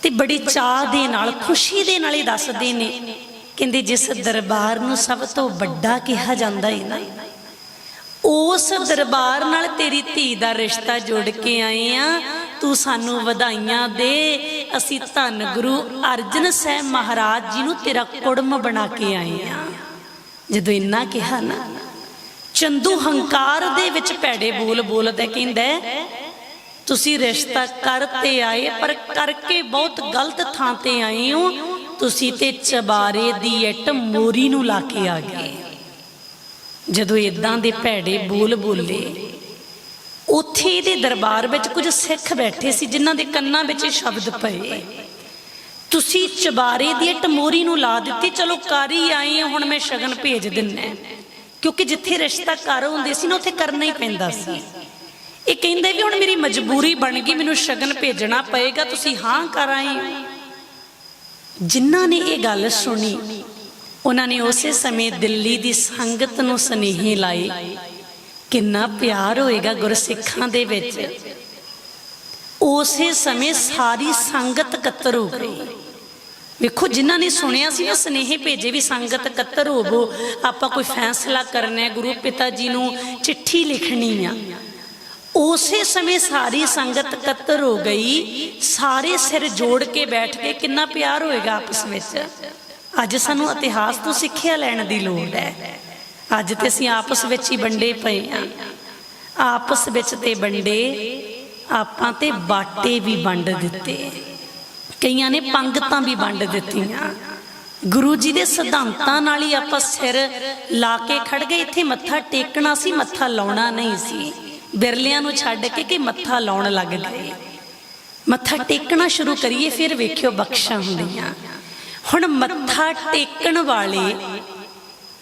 ਤੇ ਬੜੀ ਚਾਹ ਦੇ ਨਾਲ, ਖੁਸ਼ੀ ਦੇ ਨਾਲ ਹੀ ਦੱਸਦੇ ਨੇ। ਕਹਿੰਦੇ ਜਿਸ ਦਰਬਾਰ ਨੂੰ ਸਭ ਤੋਂ ਵੱਡਾ ਕਿਹਾ ਜਾਂਦਾ ਹੈ ਨਾ, ਉਸ ਦਰਬਾਰ ਨਾਲ ਤੇਰੀ ਧੀ ਦਾ ਰਿਸ਼ਤਾ ਜੋੜ ਕੇ ਆਏ ਆ। ਤੂੰ ਸਾਨੂੰ ਵਧਾਈਆਂ ਦੇ। ਅਸੀਂ ਧੰਨ ਗੁਰੂ ਅਰਜਨ ਸਾਹਿਬ ਮਹਾਰਾਜ ਜੀ ਨੂੰ ਤੇਰਾ ਕੁੜਮ ਬਣਾ ਕੇ ਆਏ ਆ। ਜਦੋਂ ਇੰਨਾ ਕਿਹਾ ਨਾ, ਚੰਦੂ ਹੰਕਾਰ ਦੇ ਵਿੱਚ ਭੈੜੇ ਬੋਲ ਬੋਲਦਾ ਕਹਿੰਦਾ ਤੁਸੀਂ ਰਿਸ਼ਤਾ ਕਰ ਤੇ ਆਏ ਪਰ ਕਰਕੇ ਬਹੁਤ ਗਲਤ ਥਾਂ ਤੇ ਆਏ ਹੋ। ਤੁਸੀਂ ਤੇ ਚਬਾਰੇ ਦੀ ਇੱਟ ਮੋਰੀ ਨੂੰ ਲਾ ਕੇ ਆ ਗਏ। ਜਦੋਂ ਇਦਾਂ ਦੇ ਭੈੜੇ ਬੋਲ ਬੋਲੇ ਉੱਥੇ ਇਹਦੇ ਦਰਬਾਰ ਵਿੱਚ ਕੁਝ ਸਿੱਖ ਬੈਠੇ ਸੀ ਜਿਨ੍ਹਾਂ ਦੇ ਕੰਨਾਂ ਵਿੱਚ ਇਹ ਸ਼ਬਦ ਪਏ। ਤੁਸੀਂ ਚਬਾਰੇ ਦੀ ਇੱਟ ਮੋਰੀ ਨੂੰ ਲਾ ਦਿੱਤੀ ਚਲੋ ਕਰ ਹੀ ਆਏ ਹਾਂ, ਹੁਣ ਮੈਂ ਸ਼ਗਨ ਭੇਜ ਦਿੰਨਾ ਕਿਉਂਕਿ ਜਿੱਥੇ ਰਿਸ਼ਤਾ ਕਰ ਹੁੰਦੇ ਸੀ ਨਾ ਉੱਥੇ ਕਰਨਾ ਹੀ ਪੈਂਦਾ ਸੀ। ਇਹ ਕਹਿੰਦੇ ਵੀ ਹੁਣ ਮੇਰੀ ਮਜਬੂਰੀ ਬਣ ਗਈ, ਮੈਨੂੰ ਸ਼ਗਨ ਭੇਜਣਾ ਪਏਗਾ, ਤੁਸੀਂ ਹਾਂ ਕਰ ਆਏ ਜਿਨ੍ਹਾਂ ਨੇ ਇਹ ਗੱਲ ਸੁਣੀ, ਉਹਨਾਂ ਨੇ ਉਸੇ ਸਮੇਂ ਦਿੱਲੀ ਦੀ ਸੰਗਤ ਨੂੰ ਸਨੇਹੇ ਲਾਏ ਕਿੰਨਾ ਪਿਆਰ ਹੋਏਗਾ ਗੁਰਸਿੱਖਾਂ ਦੇ ਵਿੱਚ। ਉਸੇ ਸਮੇਂ ਸਾਰੀ ਸੰਗਤ ਕਤਰ ਹੋ ਗਈ। ਵੇਖੋ, ਜਿਨ੍ਹਾਂ ਨੇ ਸੁਣਿਆ ਸੀ ਨਾ, ਸਨੇਹੇ ਭੇਜੇ ਵੀ ਸੰਗਤ ਇਕੱਤਰ ਹੋਵੋ, ਆਪਾਂ ਕੋਈ ਫੈਸਲਾ ਕਰਨਾ ਹੈ, ਗੁਰੂ ਪਿਤਾ ਜੀ ਨੂੰ ਚਿੱਠੀ ਲਿਖਣੀ ਆ। ਉਸੇ ਸਮੇਂ ਸਾਰੀ ਸੰਗਤ ਇਕੱਤਰ ਹੋ ਗਈ। ਸਾਰੇ ਸਿਰ ਜੋੜ ਕੇ ਬੈਠ ਕੇ ਕਿੰਨਾ ਪਿਆਰ ਹੋਏਗਾ ਆਪਸ ਵਿੱਚ। ਅੱਜ ਸਾਨੂੰ ਇਤਿਹਾਸ ਤੋਂ ਸਿੱਖਿਆ ਲੈਣ ਦੀ ਲੋੜ ਹੈ। ਅੱਜ ਤੇ ਅਸੀਂ ਆਪਸ ਵਿੱਚ ਹੀ ਵੰਡੇ ਪਏ ਆ ਆਪਸ ਵਿੱਚ ਤੇ ਵੰਡੇ, ਆਪਾਂ ਤੇ ਬਾਟੇ ਵੀ ਵੰਡ ਦਿੱਤੇ। ਕਈਆਂ ਨੇ ਪੰਗਤਾਂ ਵੀ ਵੰਡ ਦਿੱਤੀਆਂ। ਗੁਰੂ ਜੀ ਦੇ ਸਿਧਾਂਤਾਂ ਨਾਲ ਹੀ ਆਪਾਂ ਸਿਰ ਲਾ ਕੇ ਖੜ ਗਏ। ਇੱਥੇ ਮੱਥਾ ਟੇਕਣਾ ਸੀ, ਮੱਥਾ ਲਾਉਣਾ ਨਹੀਂ ਸੀ। ਬਿਰਲਿਆਂ ਨੂੰ ਛੱਡ ਕੇ ਕਿ ਮੱਥਾ ਲਾਉਣ ਲੱਗ ਗਏ। ਮੱਥਾ ਟੇਕਣਾ ਸ਼ੁਰੂ ਕਰੀਏ, ਫਿਰ ਵੇਖਿਓ ਬਖਸ਼ਾਂ ਹੁੰਦੀਆਂ। ਹੁਣ ਮੱਥਾ ਟੇਕਣ ਵਾਲੇ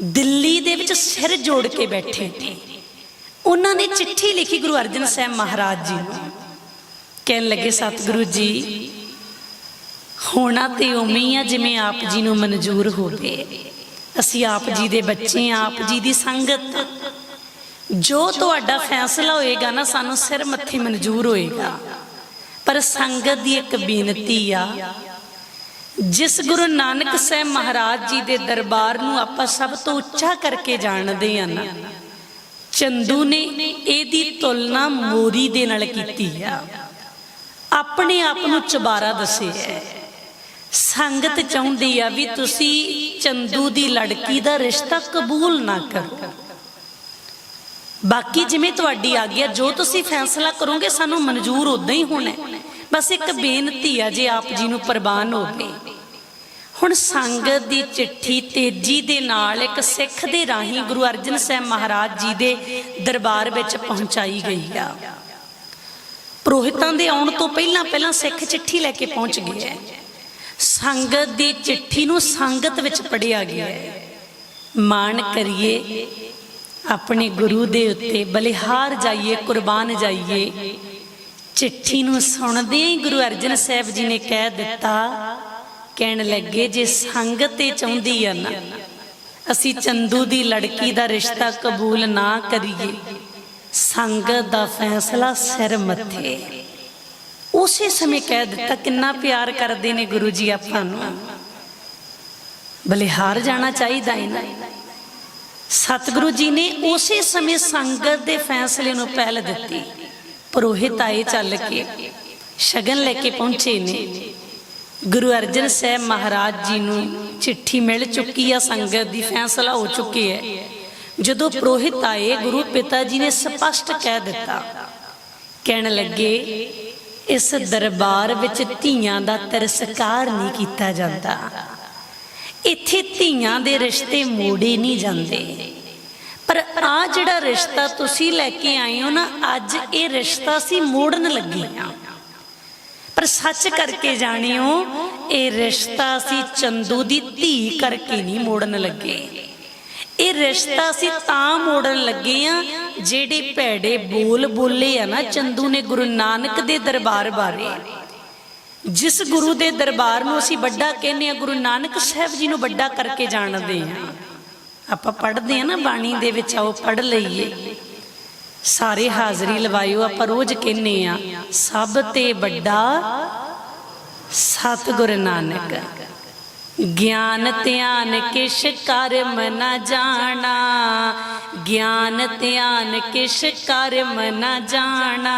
ਦਿੱਲੀ ਦੇ ਵਿੱਚ ਸਿਰ ਜੋੜ ਕੇ ਬੈਠੇ ਨੇ। ਉਹਨਾਂ ਨੇ ਚਿੱਠੀ ਲਿਖੀ ਗੁਰੂ ਅਰਜਨ ਸਾਹਿਬ ਮਹਾਰਾਜ ਜੀ ਨੂੰ। ਕਹਿਣ ਲੱਗੇ, ਸਤਿਗੁਰੂ ਜੀ, ਹੋਣਾ ਤੇ ਉਵੇਂ ਹੀ ਆ ਜਿਵੇਂ ਆਪ ਜੀ ਨੂੰ ਮਨਜ਼ੂਰ ਹੋਵੇ। ਅਸੀਂ ਆਪ ਜੀ ਦੇ ਬੱਚੇ ਆ, ਆਪ ਜੀ ਦੀ ਸੰਗਤ। ਜੋ ਤੁਹਾਡਾ ਫੈਸਲਾ ਹੋਏਗਾ ਨਾ, ਸਾਨੂੰ ਸਿਰ ਮੱਥੇ ਮਨਜ਼ੂਰ ਹੋਏਗਾ। ਪਰ ਸੰਗਤ ਦੀ ਇੱਕ ਬੇਨਤੀ ਆ, ਜਿਸ ਗੁਰੂ ਨਾਨਕ ਸਾਹਿਬ ਮਹਾਰਾਜ ਜੀ ਦੇ ਦਰਬਾਰ ਨੂੰ ਆਪਾਂ ਸਭ ਤੋਂ ਉੱਚਾ ਕਰਕੇ ਜਾਣਦੇ ਆ ਨਾ, ਚੰਦੂ ਨੇ ਇਹਦੀ ਤੁਲਨਾ ਮੋਰੀ ਦੇ ਨਾਲ ਕੀਤੀ ਆ। ਆਪਣੇ ਆਪ ਨੂੰ ਚਬਾਰਾ ਦੱਸਿਆ ਸੰਗਤ ਚਾਹੁੰਦੀ ਆ ਵੀ ਤੁਸੀਂ ਚੰਦੂ ਦੀ ਲੜਕੀ ਦਾ ਰਿਸ਼ਤਾ ਕਬੂਲ ਨਾ ਕਰੋ। ਬਾਕੀ ਜਿਵੇਂ ਤੁਹਾਡੀ ਆਗਿਆ, ਜੋ ਤੁਸੀਂ ਫੈਸਲਾ ਕਰੋਗੇ, ਸਾਨੂੰ ਮਨਜ਼ੂਰ ਉਦਾਂ ਹੀ ਹੋਣਾ ਬਸ ਇੱਕ ਬੇਨਤੀ ਆ, ਜੇ ਆਪ ਜੀ ਨੂੰ ਪ੍ਰਵਾਨ ਹੋਵੇ ਹੁਣ ਸੰਗਤ ਦੀ ਚਿੱਠੀ ਤੇਜ਼ੀ ਦੇ ਨਾਲ ਇੱਕ ਸਿੱਖ ਦੇ ਰਾਹੀਂ ਗੁਰੂ ਅਰਜਨ ਸਾਹਿਬ ਮਹਾਰਾਜ ਜੀ ਦੇ ਦਰਬਾਰ ਵਿੱਚ ਪਹੁੰਚਾਈ ਗਈ ਆ। ਪ੍ਰੋਹਿਤਾਂ ਦੇ ਆਉਣ ਤੋਂ ਪਹਿਲਾਂ ਪਹਿਲਾਂ ਸਿੱਖ ਚਿੱਠੀ ਲੈ ਕੇ ਪਹੁੰਚ ਗਏ ਹੈ। ਸੰਗਤ ਦੀ ਚਿੱਠੀ ਨੂੰ ਸੰਗਤ ਵਿੱਚ ਪੜਿਆ ਗਿਆ ਹੈ। ਮਾਣ ਕਰੀਏ ਆਪਣੇ ਗੁਰੂ ਦੇ ਉੱਤੇ ਬਲਿਹਾਰ ਜਾਈਏ, ਕੁਰਬਾਨ ਜਾਈਏ। ਚਿੱਠੀ ਨੂੰ ਸੁਣਦੇ ਹੀ ਗੁਰੂ ਅਰਜਨ ਸਾਹਿਬ ਜੀ ਨੇ ਕਹਿ ਦਿੱਤਾ, ਕਹਿਣ ਲੱਗੇ, ਜੇ ਸੰਗਤ ਤੇ ਚਾਹੁੰਦੀ ਆ ਨਾ, ਅਸੀਂ ਚੰਦੂ ਦੀ ਲੜਕੀ ਦਾ ਰਿਸ਼ਤਾ ਕਬੂਲ ਨਾ ਕਰੀਏ। ਸੰਗਤ ਦਾ ਫੈਸਲਾ ਸਿਰ ਮੱਥੇ ਉਸੇ ਸਮੇਂ ਕਹਿ ਦਿੱਤਾ, ਕਿੰਨਾ ਪਿਆਰ ਕਰਦੇ ਨੇ ਗੁਰੂ ਜੀ ਆਪਾਂ ਨੂੰ। ਬਲਿਹਾਰ ਜਾਣਾ ਚਾਹੀਦਾ ਹੈ ਨਾ। ਸਤਿਗੁਰੂ ਜੀ ਨੇ ਉਸੇ ਸਮੇਂ ਸੰਗਤ ਦੇ ਫੈਸਲੇ ਨੂੰ ਪਹਿਲ ਦਿੱਤੀ। ਪੁਰੋਹਿਤ ਆਏ ਚੱਲ ਕੇ ਸ਼ਗਨ ਲੈ ਕੇ ਪਹੁੰਚੇ ਨੇ। ਗੁਰੂ ਅਰਜਨ ਸਾਹਿਬ ਮਹਾਰਾਜ ਜੀ ਨੂੰ ਚਿੱਠੀ ਮਿਲ ਚੁੱਕੀ ਆ, ਸੰਗਤ ਦੀ ਫੈਸਲਾ ਹੋ ਚੁੱਕੀ ਹੈ। ਜਦੋਂ ਪੁਰੋਹਿਤ ਆਏ ਗੁਰੂ ਪਿਤਾ ਜੀ ਨੇ ਸਪਸ਼ਟ ਕਹਿ ਦਿੱਤਾ, ਕਹਿਣ ਲੱਗੇ, ਇਸ ਦਰਬਾਰ ਵਿੱਚ ਧੀਆਂ ਦਾ ਤਿਰਸਕਾਰ ਨਹੀਂ ਕੀਤਾ ਜਾਂਦਾ। ਇੱਥੇ ਧੀਆਂ ਦੇ ਰਿਸ਼ਤੇ ਮੋੜੇ ਨਹੀਂ ਜਾਂਦੇ। ਪਰ ਆ ਜਿਹੜਾ ਰਿਸ਼ਤਾ ਤੁਸੀਂ ਲੈ ਕੇ ਆਏ ਹੋ ਨਾ, ਅੱਜ ਇਹ ਰਿਸ਼ਤਾ ਸੀ ਮੋੜਨ ਲੱਗੇ ਆ ਪਰ ਸੱਚ ਕਰਕੇ ਜਾਣਿਓ, ਇਹ ਰਿਸ਼ਤਾ ਸੀ ਚੰਦੂ ਦੀ ਧੀ ਕਰਕੇ ਨਹੀਂ ਮੋੜਨ ਲੱਗੇ। ਇਹ ਰਿਸ਼ਤਾ ਸੀ ਤਾਂ ਮੋੜਨ ਲੱਗੇ ਆ ਜਿਹੜੇ ਭੈੜੇ ਬੋਲ ਬੋਲੇ ਆ ਨਾ ਚੰਦੂ ਨੇ ਗੁਰੂ ਨਾਨਕ ਦੇ ਦਰਬਾਰ ਬਾਰੇ। ਜਿਸ ਗੁਰੂ ਦੇ ਦਰਬਾਰ ਨੂੰ ਅਸੀਂ ਵੱਡਾ ਕਹਿੰਦੇ ਆ ਗੁਰੂ ਨਾਨਕ ਸਾਹਿਬ ਜੀ ਨੂੰ ਵੱਡਾ ਕਰਕੇ ਜਾਣਦੇ ਆ ਆਪਾਂ ਪੜ੍ਹਦੇ ਆ ਨਾ ਬਾਣੀ ਦੇ ਵਿੱਚ ਆਓ ਪੜ੍ਹ ਲਈਏ। ਸਾਰੇ ਹਾਜ਼ਰੀ ਲਵਾਇਓ ਆਪਾਂ ਰੋਜ਼ ਕਹਿੰਦੇ ਆ ਸਭ ਤੇ ਵੱਡਾ ਸਤਿਗੁਰ ਨਾਨਕ। ਗਿਆਨ ਧਿਆਨ ਕਿਛ ਕਰਮ ਨ ਜਾਣਾ? ਗਿਆਨ ਧਿਆਨ ਕਿਛ ਕਰਮ ਨ ਜਾਣਾ?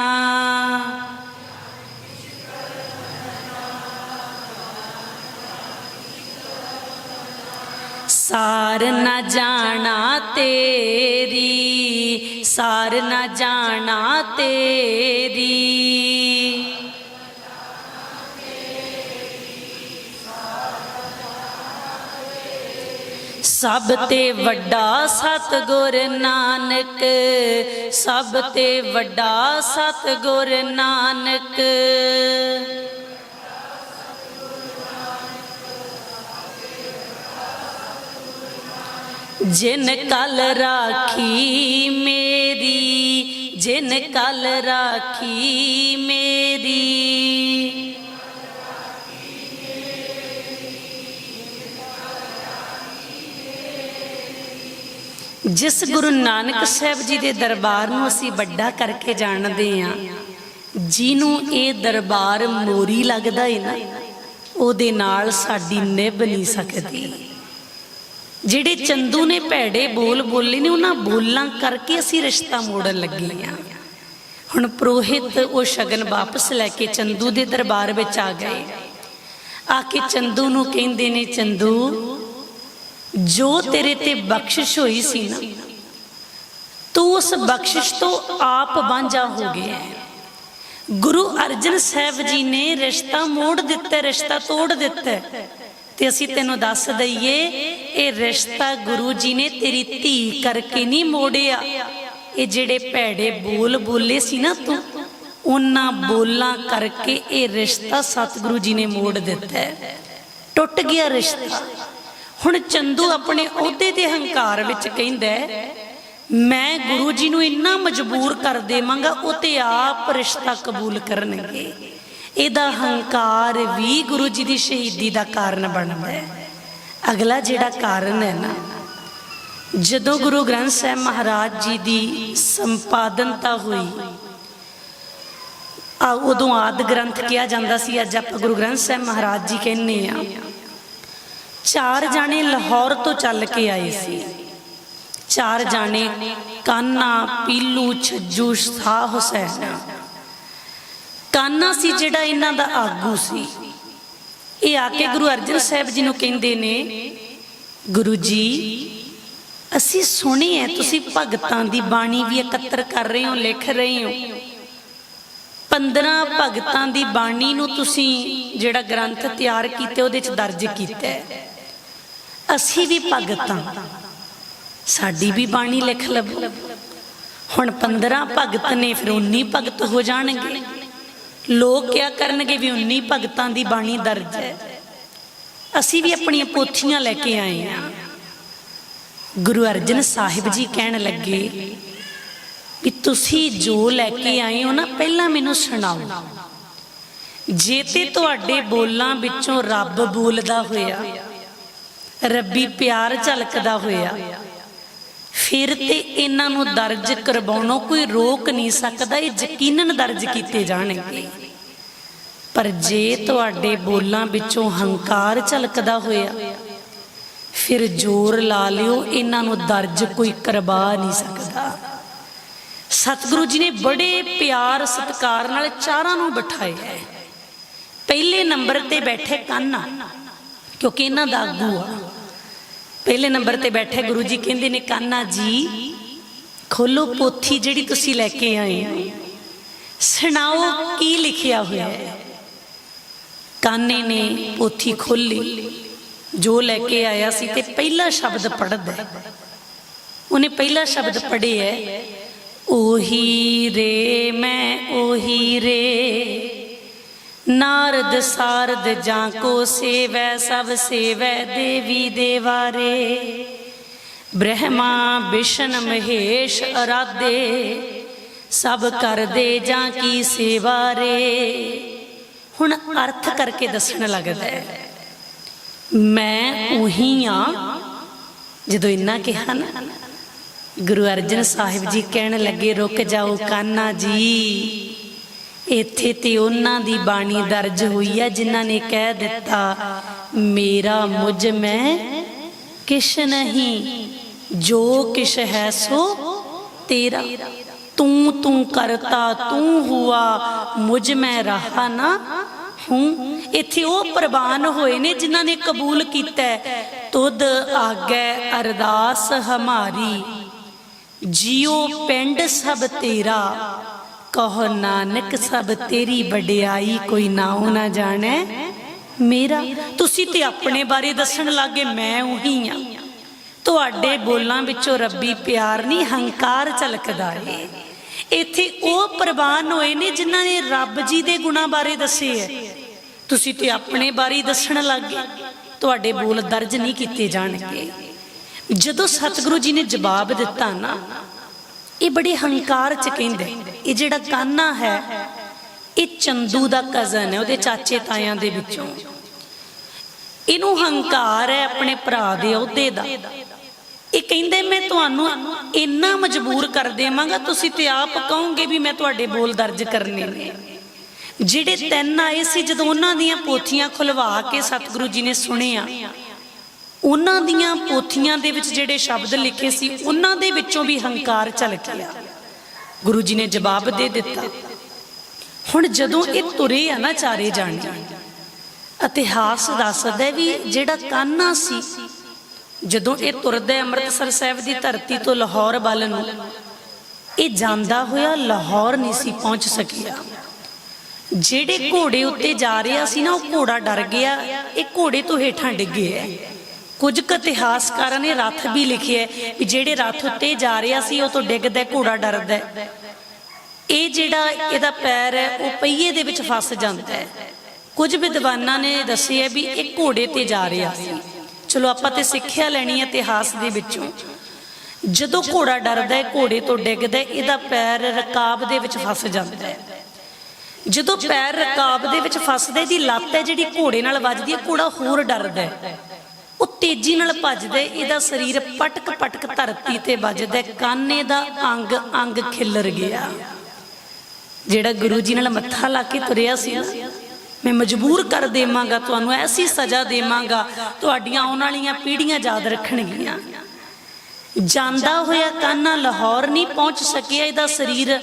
ਸਾਰ ਨਾ ਜਾਣਾ ਤੇਰੀ, ਸਾਰ ਨ ਜਾਣਾ ਤੇਰੀ। ਸਭ ਤੇ ਵੱਡਾ ਸਤਗੁਰ ਨਾਨਕ, ਸਭ ਤੇ ਵੱਡਾ ਸਤਗੁਰ ਨਾਨਕ। ਜਿਨ ਕਲ ਰਾਖੀ ਮੇਰੀ, ਜਿਨ ਕਲ ਰਾਖੀ ਮੇਰੀ। ਜਿਸ ਗੁਰੂ ਨਾਨਕ ਸਾਹਿਬ ਜੀ ਦੇ ਦਰਬਾਰ ਨੂੰ ਅਸੀਂ ਵੱਡਾ ਕਰਕੇ ਜਾਣਦੇ ਆ ਜਿਹਨੂੰ ਇਹ ਦਰਬਾਰ ਮੋਰੀ ਲੱਗਦਾ ਹੈ ਨਾ, ਉਹਦੇ ਨਾਲ ਸਾਡੀ ਨਿਭ ਨਹੀਂ ਸਕਦੀ। ਜਿਹੜੇ ਚੰਦੂ ਨੇ ਭੈੜੇ ਬੋਲ ਬੋਲੇ ਨੇ, ਉਹਨਾਂ ਬੋਲਾਂ ਕਰਕੇ ਅਸੀਂ ਰਿਸ਼ਤਾ ਮੋੜਨ ਲੱਗੇ ਆ ਹੁਣ ਪ੍ਰੋਹਿਤ ਉਹ ਸ਼ਗਨ ਵਾਪਸ ਲੈ ਕੇ ਚੰਦੂ ਦੇ ਦਰਬਾਰ ਵਿੱਚ ਆ ਗਏ। ਆ ਕੇ ਚੰਦੂ ਨੂੰ ਕਹਿੰਦੇ ਨੇ, ਚੰਦੂ, ਜੋ ਤੇਰੇ ਤੇ ਬਖਸ਼ਿਸ਼ ਹੋਈ ਸੀ ਨਾ, ਤੂੰ ਉਸ ਬਖਸ਼ਿਸ਼ ਤੋਂ ਆਪ ਵਾਂਝਾ ਹੋ ਗਿਆ ਗੁਰੂ ਅਰਜਨ ਸਾਹਿਬ ਜੀ ਨੇ ਰਿਸ਼ਤਾ ਮੋੜ ਦਿੱਤਾ, ਰਿਸ਼ਤਾ ਤੋੜ ਦਿੱਤਾ ਤੇ ਅਸੀਂ ਤੈਨੂੰ ਦੱਸ ਦਈਏ, ਇਹ ਰਿਸ਼ਤਾ ਗੁਰੂ ਜੀ ਨੇ ਤੇਰੀ ਧੀ ਕਰਕੇ ਨਹੀਂ ਮੋੜਿਆ। ਇਹ ਜਿਹੜੇ ਭੈੜੇ ਬੋਲ ਬੋਲੇ ਸੀ ਨਾ ਤੂੰ, ਉਹਨਾਂ ਬੋਲਾਂ ਕਰਕੇ ਇਹ ਰਿਸ਼ਤਾ ਸਤਿਗੁਰੂ ਜੀ ਨੇ ਮੋੜ ਦਿੱਤਾ ਹੈ। ਟੁੱਟ ਗਿਆ ਰਿਸ਼ਤਾ। ਹੁਣ ਚੰਦੂ ਆਪਣੇ ਅਹੁਦੇ ਦੇ ਹੰਕਾਰ ਵਿੱਚ ਕਹਿੰਦਾ ਮੈਂ ਗੁਰੂ ਜੀ ਨੂੰ ਇੰਨਾ ਮਜਬੂਰ ਕਰ ਦੇਵਾਂਗਾ, ਉਹ ਤੇ ਆਪ ਰਿਸ਼ਤਾ ਕਬੂਲ ਕਰਨਗੇ। ਇਹਦਾ ਹੰਕਾਰ ਵੀ ਗੁਰੂ ਜੀ ਦੀ ਸ਼ਹੀਦੀ ਦਾ ਕਾਰਨ ਬਣਦਾ ਹੈ। ਅਗਲਾ ਜਿਹੜਾ ਕਾਰਨ ਹੈ ਨਾ, ਜਦੋਂ ਗੁਰੂ ਗ੍ਰੰਥ ਸਾਹਿਬ ਮਹਾਰਾਜ ਜੀ ਦੀ ਸੰਪਾਦਨਤਾ ਹੋਈ, ਆ ਉਦੋਂ ਆਦ ਗ੍ਰੰਥ ਕਿਹਾ ਜਾਂਦਾ ਸੀ, ਅੱਜ ਆਪਾਂ ਗੁਰੂ ਗ੍ਰੰਥ ਸਾਹਿਬ ਮਹਾਰਾਜ ਜੀ ਕਹਿੰਨੇ ਆ, ਚਾਰ ਜਾਣੇ ਲਾਹੌਰ ਤੋਂ ਚੱਲ ਕੇ ਆਏ ਸੀ। ਚਾਰ ਜਾਣੇ ਕਾਨਾ, ਪੀਲੂ, ਛੱਜੂ, ਸ਼ਾਹ ਹੁਸੈਨ। ਕਾਨਾ ਸੀ ਜਿਹੜਾ ਇਹਨਾਂ ਦਾ ਆਗੂ ਸੀ। ਇਹ ਆ ਕੇ ਗੁਰੂ ਅਰਜਨ ਸਾਹਿਬ ਜੀ ਨੂੰ ਕਹਿੰਦੇ ਨੇ ਗੁਰੂ ਜੀ ਅਸੀਂ ਸੁਣੀ ਹੈ ਤੁਸੀਂ ਭਗਤਾਂ ਦੀ ਬਾਣੀ ਵੀ ਇਕੱਤਰ ਕਰ ਰਹੇ ਹੋ ਲਿਖ ਰਹੇ ਹੋ। 15 ਭਗਤਾਂ ਦੀ ਬਾਣੀ ਨੂੰ ਤੁਸੀਂ ਜਿਹੜਾ ਗ੍ਰੰਥ ਤਿਆਰ ਕੀਤੇ ਉਹਦੇ ਚ ਦਰਜ ਕੀਤਾ ਹੈ। ਅਸੀਂ ਵੀ ਭਗਤਾਂ। ਸਾਡੀ ਵੀ ਬਾਣੀ ਲਿਖ ਲਵੋ। ਹੁਣ 15 ਭਗਤ ਨੇ ਫਿਰ 19 ਭਗਤ ਹੋ ਜਾਣਗੇ। ਲੋਕ ਕਿਆ ਕਰਨਗੇ ਵੀ 19 ਭਗਤਾਂ ਦੀ ਬਾਣੀ ਦਰਜ ਹੈ? ਅਸੀਂ ਵੀ ਆਪਣੀਆਂ ਪੋਥੀਆਂ ਲੈ ਕੇ ਆਏ ਹਾਂ। ਗੁਰੂ ਅਰਜਨ ਸਾਹਿਬ ਜੀ ਕਹਿਣ ਲੱਗੇ ਵੀ ਤੁਸੀਂ ਜੋ ਲੈ ਕੇ ਆਏ ਹੋ ਨਾ, ਪਹਿਲਾਂ ਮੈਨੂੰ ਸੁਣਾਓ। ਜੇ ਤੇ ਤੁਹਾਡੇ ਬੋਲਾਂ ਵਿੱਚੋਂ ਰੱਬ ਬੋਲਦਾ ਹੋਇਆ, ਰੱਬੀ ਪਿਆਰ ਝਲਕਦਾ ਹੋਇਆ ਫਿਰ ਤੇ ਇਹਨਾਂ ਨੂੰ ਦਰਜ ਕਰਵਾਉਣੋਂ ਕੋਈ ਰੋਕ ਨਹੀਂ ਸਕਦਾ, ਇਹ ਯਕੀਨਨ ਦਰਜ ਕੀਤੇ ਜਾਣਗੇ। ਪਰ ਜੇ ਤੁਹਾਡੇ ਬੋਲਾਂ ਵਿੱਚੋਂ ਹੰਕਾਰ ਝਲਕਦਾ ਹੋਇਆ, ਫਿਰ ਜ਼ੋਰ ਲਾ ਲਿਓ, ਇਹਨਾਂ ਨੂੰ ਦਰਜ ਕੋਈ ਕਰਵਾ ਨਹੀਂ ਸਕਦਾ। ਸਤਿਗੁਰੂ ਜੀ ਨੇ ਬੜੇ ਪਿਆਰ ਸਤਿਕਾਰ ਨਾਲ ਚਾਰਾਂ ਨੂੰ ਬਿਠਾਇਆ ਹੈ। ਪਹਿਲੇ ਨੰਬਰ ਤੇ ਬੈਠੇ ਕਾਨਾ, ਕਿਉਂਕਿ ਇਹਨਾਂ ਦਾ ਆਗੂ ਆ। ਪਹਿਲੇ ਨੰਬਰ ਤੇ ਬੈਠੇ ਗੁਰੂ ਜੀ ਕਹਿੰਦੇ ਨੇ, ਕਾਨਾ ਜੀ, ਖੋਲੋ ਪੋਥੀ ਜਿਹੜੀ ਤੁਸੀਂ ਲੈ ਕੇ ਆਏ ਹੋ। ਸੁਣਾਓ ਕੀ ਲਿਖਿਆ ਹੋਇਆ ਹੈ? ਕਾਨੇ ਨੇ ਪੋਥੀ ਖੋਲੀ ਜੋ ਲੈ ਕੇ ਆਇਆ ਸੀ ਤੇ ਪਹਿਲਾ ਸ਼ਬਦ ਪੜਦਾ ਉਹਨੇ ਪਹਿਲਾ ਸ਼ਬਦ ਪੜ੍ਹਿਆ ਹੈ, ਉਹੀ ਰੇ, ਮੈਂ ਉਹੀ ਰੇ ਨਾਰਦ ਸਾਰਦ ਜਾਂ ਕੋ ਸੇਵੈ, ਸਭ ਸੇਵੈ ਦੇਵੀ ਦੇਵਾਰੇ। ਬ੍ਰਹਮਾ ਵਿਸ਼ਨ ਮਹੇਸ਼ ਅਰਾਧੇ, ਸਭ ਕਰਦੇ ਜਾਂ ਕੀ ਸੇਵਾ ਰੇ ਹੁਣ ਅਰਥ ਕਰਕੇ ਦੱਸਣ ਲੱਗਦਾ ਹੈ। ਮੈਂ ਉਹੀ ਆ ਜਦੋਂ ਇੰਨਾ ਕਿਹਾ ਨਾ, ਗੁਰੂ ਅਰਜਨ ਸਾਹਿਬ ਜੀ ਕਹਿਣ ਲੱਗੇ, ਰੁਕ ਜਾਓ ਕਾਨਾ ਜੀ। ਇੱਥੇ ਤੇ ਉਹਨਾਂ ਦੀ ਬਾਣੀ ਦਰਜ ਹੋਈ ਹੈ ਜਿਨ੍ਹਾਂ ਨੇ ਕਹਿ ਦਿੱਤਾ ਮੇਰਾ ਮੁਝ ਮੈਂ ਕਿਛ ਨਹੀਂ ਜੋ ਕਿਛ ਹੈ ਸੋ ਤੇਰਾ। ਤੂੰ ਤੂੰ ਕਰਤਾ ਤੂੰ ਹੁਆ ਮੁਝ ਮੈਂ ਰਹਾ ਨਾ ਹੂੰ। ਇੱਥੇ ਉਹ ਪ੍ਰਵਾਨ ਹੋਏ ਨੇ ਜਿਨ੍ਹਾਂ ਨੇ ਕਬੂਲ ਕੀਤਾ ਹੈ, ਤੁਧ ਆਗੇ ਅਰਦਾਸ ਹਮਾਰੀ ਜਿਉ ਪਿੰਡ ਸਭ ਤੇਰਾ। ਕਹੋ ਨਾਨਕ, ਸਭ ਤੇਰੀ ਵਡਿਆਈ ਕੋਈ ਨਾਉ ਨਾ ਜਾਣੈ। ਮੇਰਾ, ਤੁਸੀਂ ਤੇ ਆਪਣੇ ਬਾਰੇ ਦੱਸਣ ਲੱਗੇ, ਮੈਂ ਉਹੀ ਆ ਤੁਹਾਡੇ ਬੋਲਾਂ ਵਿੱਚੋਂ ਰੱਬੀ ਪਿਆਰ ਨਹੀਂ, ਹੰਕਾਰ ਝਲਕਦਾ ਏ। ਇੱਥੇ ਉਹ ਪ੍ਰਵਾਨ ਹੋਏ ਨੇ, ਜਿਨ੍ਹਾਂ ਨੇ ਰੱਬ ਜੀ ਦੇ ਗੁਣਾਂ ਬਾਰੇ ਦੱਸੇ ਹੈ ਤੁਸੀਂ ਤੇ ਆਪਣੇ ਬਾਰੇ ਹੀ ਦੱਸਣ ਲੱਗੇ। ਤੁਹਾਡੇ ਬੋਲ ਦਰਜ ਨਹੀਂ ਕੀਤੇ ਜਾਣਗੇ। ਜਦੋਂ ਸਤਿਗੁਰੂ ਜੀ ਨੇ ਜਵਾਬ ਦਿੱਤਾ ਨਾ ਇਹ ਬੜੇ ਹੰਕਾਰ ਚ ਕਹਿੰਦੇ ਇਹ ਜਿਹੜਾ ਕਾਨਾ ਹੈ, ਇਹ ਚੰਦੂ ਦਾ ਕਜ਼ਨ ਹੈ, ਉਹਦੇ ਚਾਚੇ ਤਾਇਆਂ ਦੇ ਵਿੱਚੋਂ। ਇਹਨੂੰ ਹੰਕਾਰ ਹੈ ਆਪਣੇ ਭਰਾ ਦੇ ਅਹੁਦੇ ਦਾ। ਇਹ ਕਹਿੰਦੇ, ਮੈਂ ਤੁਹਾਨੂੰ ਇੰਨਾ ਮਜਬੂਰ ਕਰ ਦੇਵਾਂਗਾ, ਤੁਸੀਂ ਤੇ ਆਪ ਕਹੋਗੇ ਵੀ ਮੈਂ ਤੁਹਾਡੇ ਬੋਲ ਦਰਜ ਕਰਨੇ ਨੇ। ਜਿਹੜੇ ਤਿੰਨ ਆਏ ਸੀ, ਜਦੋਂ ਉਹਨਾਂ ਦੀਆਂ ਪੋਥੀਆਂ ਖੁਲਵਾ ਕੇ ਸਤਿਗੁਰੂ ਜੀ ਨੇ ਸੁਣਿਆ ਉਹਨਾਂ ਦੀਆਂ ਪੋਥੀਆਂ ਦੇ ਵਿੱਚ ਜਿਹੜੇ ਸ਼ਬਦ ਲਿਖੇ ਸੀ, ਉਹਨਾਂ ਦੇ ਵਿੱਚੋਂ ਵੀ ਹੰਕਾਰ ਝਲਕਿਆ ਗੁਰੂ ਜੀ ਨੇ ਜਵਾਬ ਦੇ ਦਿੱਤਾ, ਹੁਣ ਜਦੋਂ ਇਹ ਤੁਰੇ ਆ ਨਾ ਚਾਰੇ ਜਾਣੇ, ਇਤਿਹਾਸ ਦੱਸਦਾ ਵੀ ਜਿਹੜਾ ਕਾਨਾ ਸੀ, ਜਦੋਂ ਇਹ ਤੁਰਦਾ ਅੰਮ੍ਰਿਤਸਰ ਸਾਹਿਬ ਦੀ ਧਰਤੀ ਤੋਂ ਲਾਹੌਰ ਵੱਲ ਨੂੰ, ਇਹ ਜਾਂਦਾ ਹੋਇਆ ਲਾਹੌਰ ਨਹੀਂ ਸੀ ਪਹੁੰਚ ਸਕਿਆ। ਜਿਹੜੇ ਘੋੜੇ ਉੱਤੇ ਜਾ ਰਿਹਾ ਸੀ ਨਾ, ਉਹ ਘੋੜਾ ਡਰ ਗਿਆ, ਇਹ ਘੋੜੇ ਤੋਂ ਹੇਠਾਂ ਡਿੱਗਿਆ ਕੁਝ ਕੁ ਇਤਿਹਾਸਕਾਰਾਂ ਨੇ ਰੱਥ ਵੀ ਲਿਖਿਆ ਵੀ ਜਿਹੜੇ ਰੱਥ ਉੱਤੇ ਜਾ ਰਿਹਾ ਸੀ, ਉਹ ਤੋਂ ਡਿੱਗਦਾ, ਘੋੜਾ ਡਰਦਾ ਇਹ ਜਿਹੜਾ ਇਹਦਾ ਪੈਰ ਹੈ ਉਹ ਪਹੀਏ ਦੇ ਵਿੱਚ ਫਸ ਜਾਂਦਾ ਹੈ ਕੁਝ ਵਿਦਵਾਨਾਂ ਨੇ ਦੱਸਿਆ ਵੀ ਇਹ ਘੋੜੇ ਤੇ ਜਾ ਰਿਹਾ ਸੀ। ਚਲੋ, ਆਪਾਂ ਤੇ ਸਿੱਖਿਆ ਲੈਣੀ ਹੈ ਇਤਿਹਾਸ ਦੇ ਵਿੱਚੋਂ। ਜਦੋਂ ਘੋੜਾ ਡਰਦਾ ਹੈ ਘੋੜੇ ਤੋਂ ਡਿੱਗਦਾ ਇਹਦਾ ਪੈਰ ਰਕਾਬ ਦੇ ਵਿੱਚ ਫਸ ਜਾਂਦਾ ਹੈ ਜਦੋਂ ਪੈਰ ਰਕਾਬ ਦੇ ਵਿੱਚ ਫਸਦਾ ਇਹਦੀ ਲੱਤ ਹੈ ਜਿਹੜੀ ਘੋੜੇ ਨਾਲ ਵੱਜਦੀ ਹੈ ਘੋੜਾ ਹੋਰ ਡਰਦਾ ਹੈ ਉਹ ਤੇਜ਼ੀ ਨਾਲ ਭੱਜਦਾ, ਇਹਦਾ ਸਰੀਰ ਪਟਕ ਪਟਕ ਧਰਤੀ ਤੇ ਵੱਜਦਾ, ਕਾਨੇ ਦਾ ਅੰਗ ਅੰਗ ਖਿੱਲਰ ਗਿਆ। ਜਿਹੜਾ ਗੁਰੂ ਜੀ ਨਾਲ ਮੱਥਾ ਲਾ ਕੇ ਤੁਰਿਆ ਸੀ ਨਾ, ਮੈਂ ਮਜਬੂਰ ਕਰ ਦੇਵਾਂਗਾ, ਤੁਹਾਨੂੰ ਐਸੀ ਸਜ਼ਾ ਦੇਵਾਂਗਾ, ਤੁਹਾਡੀਆਂ ਆਉਣ ਵਾਲੀਆਂ ਪੀੜ੍ਹੀਆਂ ਯਾਦ ਰੱਖਣਗੀਆਂ। ਜਾਂਦਾ ਹੋਇਆ ਕਾਨਾ ਲਾਹੌਰ ਨਹੀਂ ਪਹੁੰਚ ਸਕਿਆ, ਇਹਦਾ ਸਰੀਰ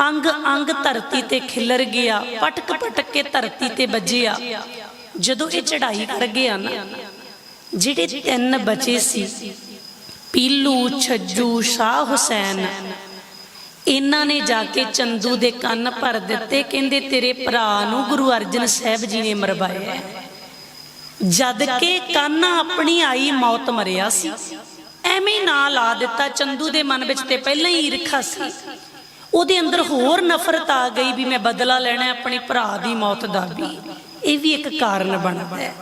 ਅੰਗ ਅੰਗ ਧਰਤੀ ਤੇ ਖਿਲਰ ਗਿਆ, ਪਟਕ ਪਟਕ ਕੇ ਧਰਤੀ ਤੇ ਵੱਜਿਆ। ਜਦੋਂ ਇਹ ਚੜ੍ਹਾਈ ਕਰ ਗਿਆ ਨਾ ਜਿਹੜੇ ਤਿੰਨ ਬਚੇ ਸੀ, ਪੀਲੂ, ਛੱਜੂ, ਸ਼ਾਹ ਹੁਸੈਨ। ਇਹਨਾਂ ਨੇ ਜਾ ਕੇ ਚੰਦੂ ਦੇ ਕੰਨ ਭਰ ਦਿੱਤੇ, ਕਹਿੰਦੇ, ਤੇਰੇ ਭਰਾ ਨੂੰ ਗੁਰੂ ਅਰਜਨ ਸਾਹਿਬ ਜੀ ਨੇ ਮਰਵਾਇਆ ਜਦ ਕਿ ਕਾਨਾ ਆਪਣੀ ਆਈ ਮੌਤ ਮਰਿਆ ਸੀ। ਐਵੇਂ ਨਾ ਲਾ ਦਿੱਤਾ ਚੰਦੂ ਦੇ ਮਨ ਵਿੱਚ ਤੇ ਪਹਿਲਾਂ ਹੀ ਈਰਖਾ ਸੀ। ਉਹਦੇ ਅੰਦਰ ਹੋਰ ਨਫ਼ਰਤ ਆ ਗਈ ਵੀ ਮੈਂ ਬਦਲਾ ਲੈਣਾ ਆਪਣੇ ਭਰਾ ਦੀ ਮੌਤ ਦਾ ਵੀ। ਇਹ ਵੀ ਇੱਕ ਕਾਰਨ ਬਣਦਾ ਹੈ।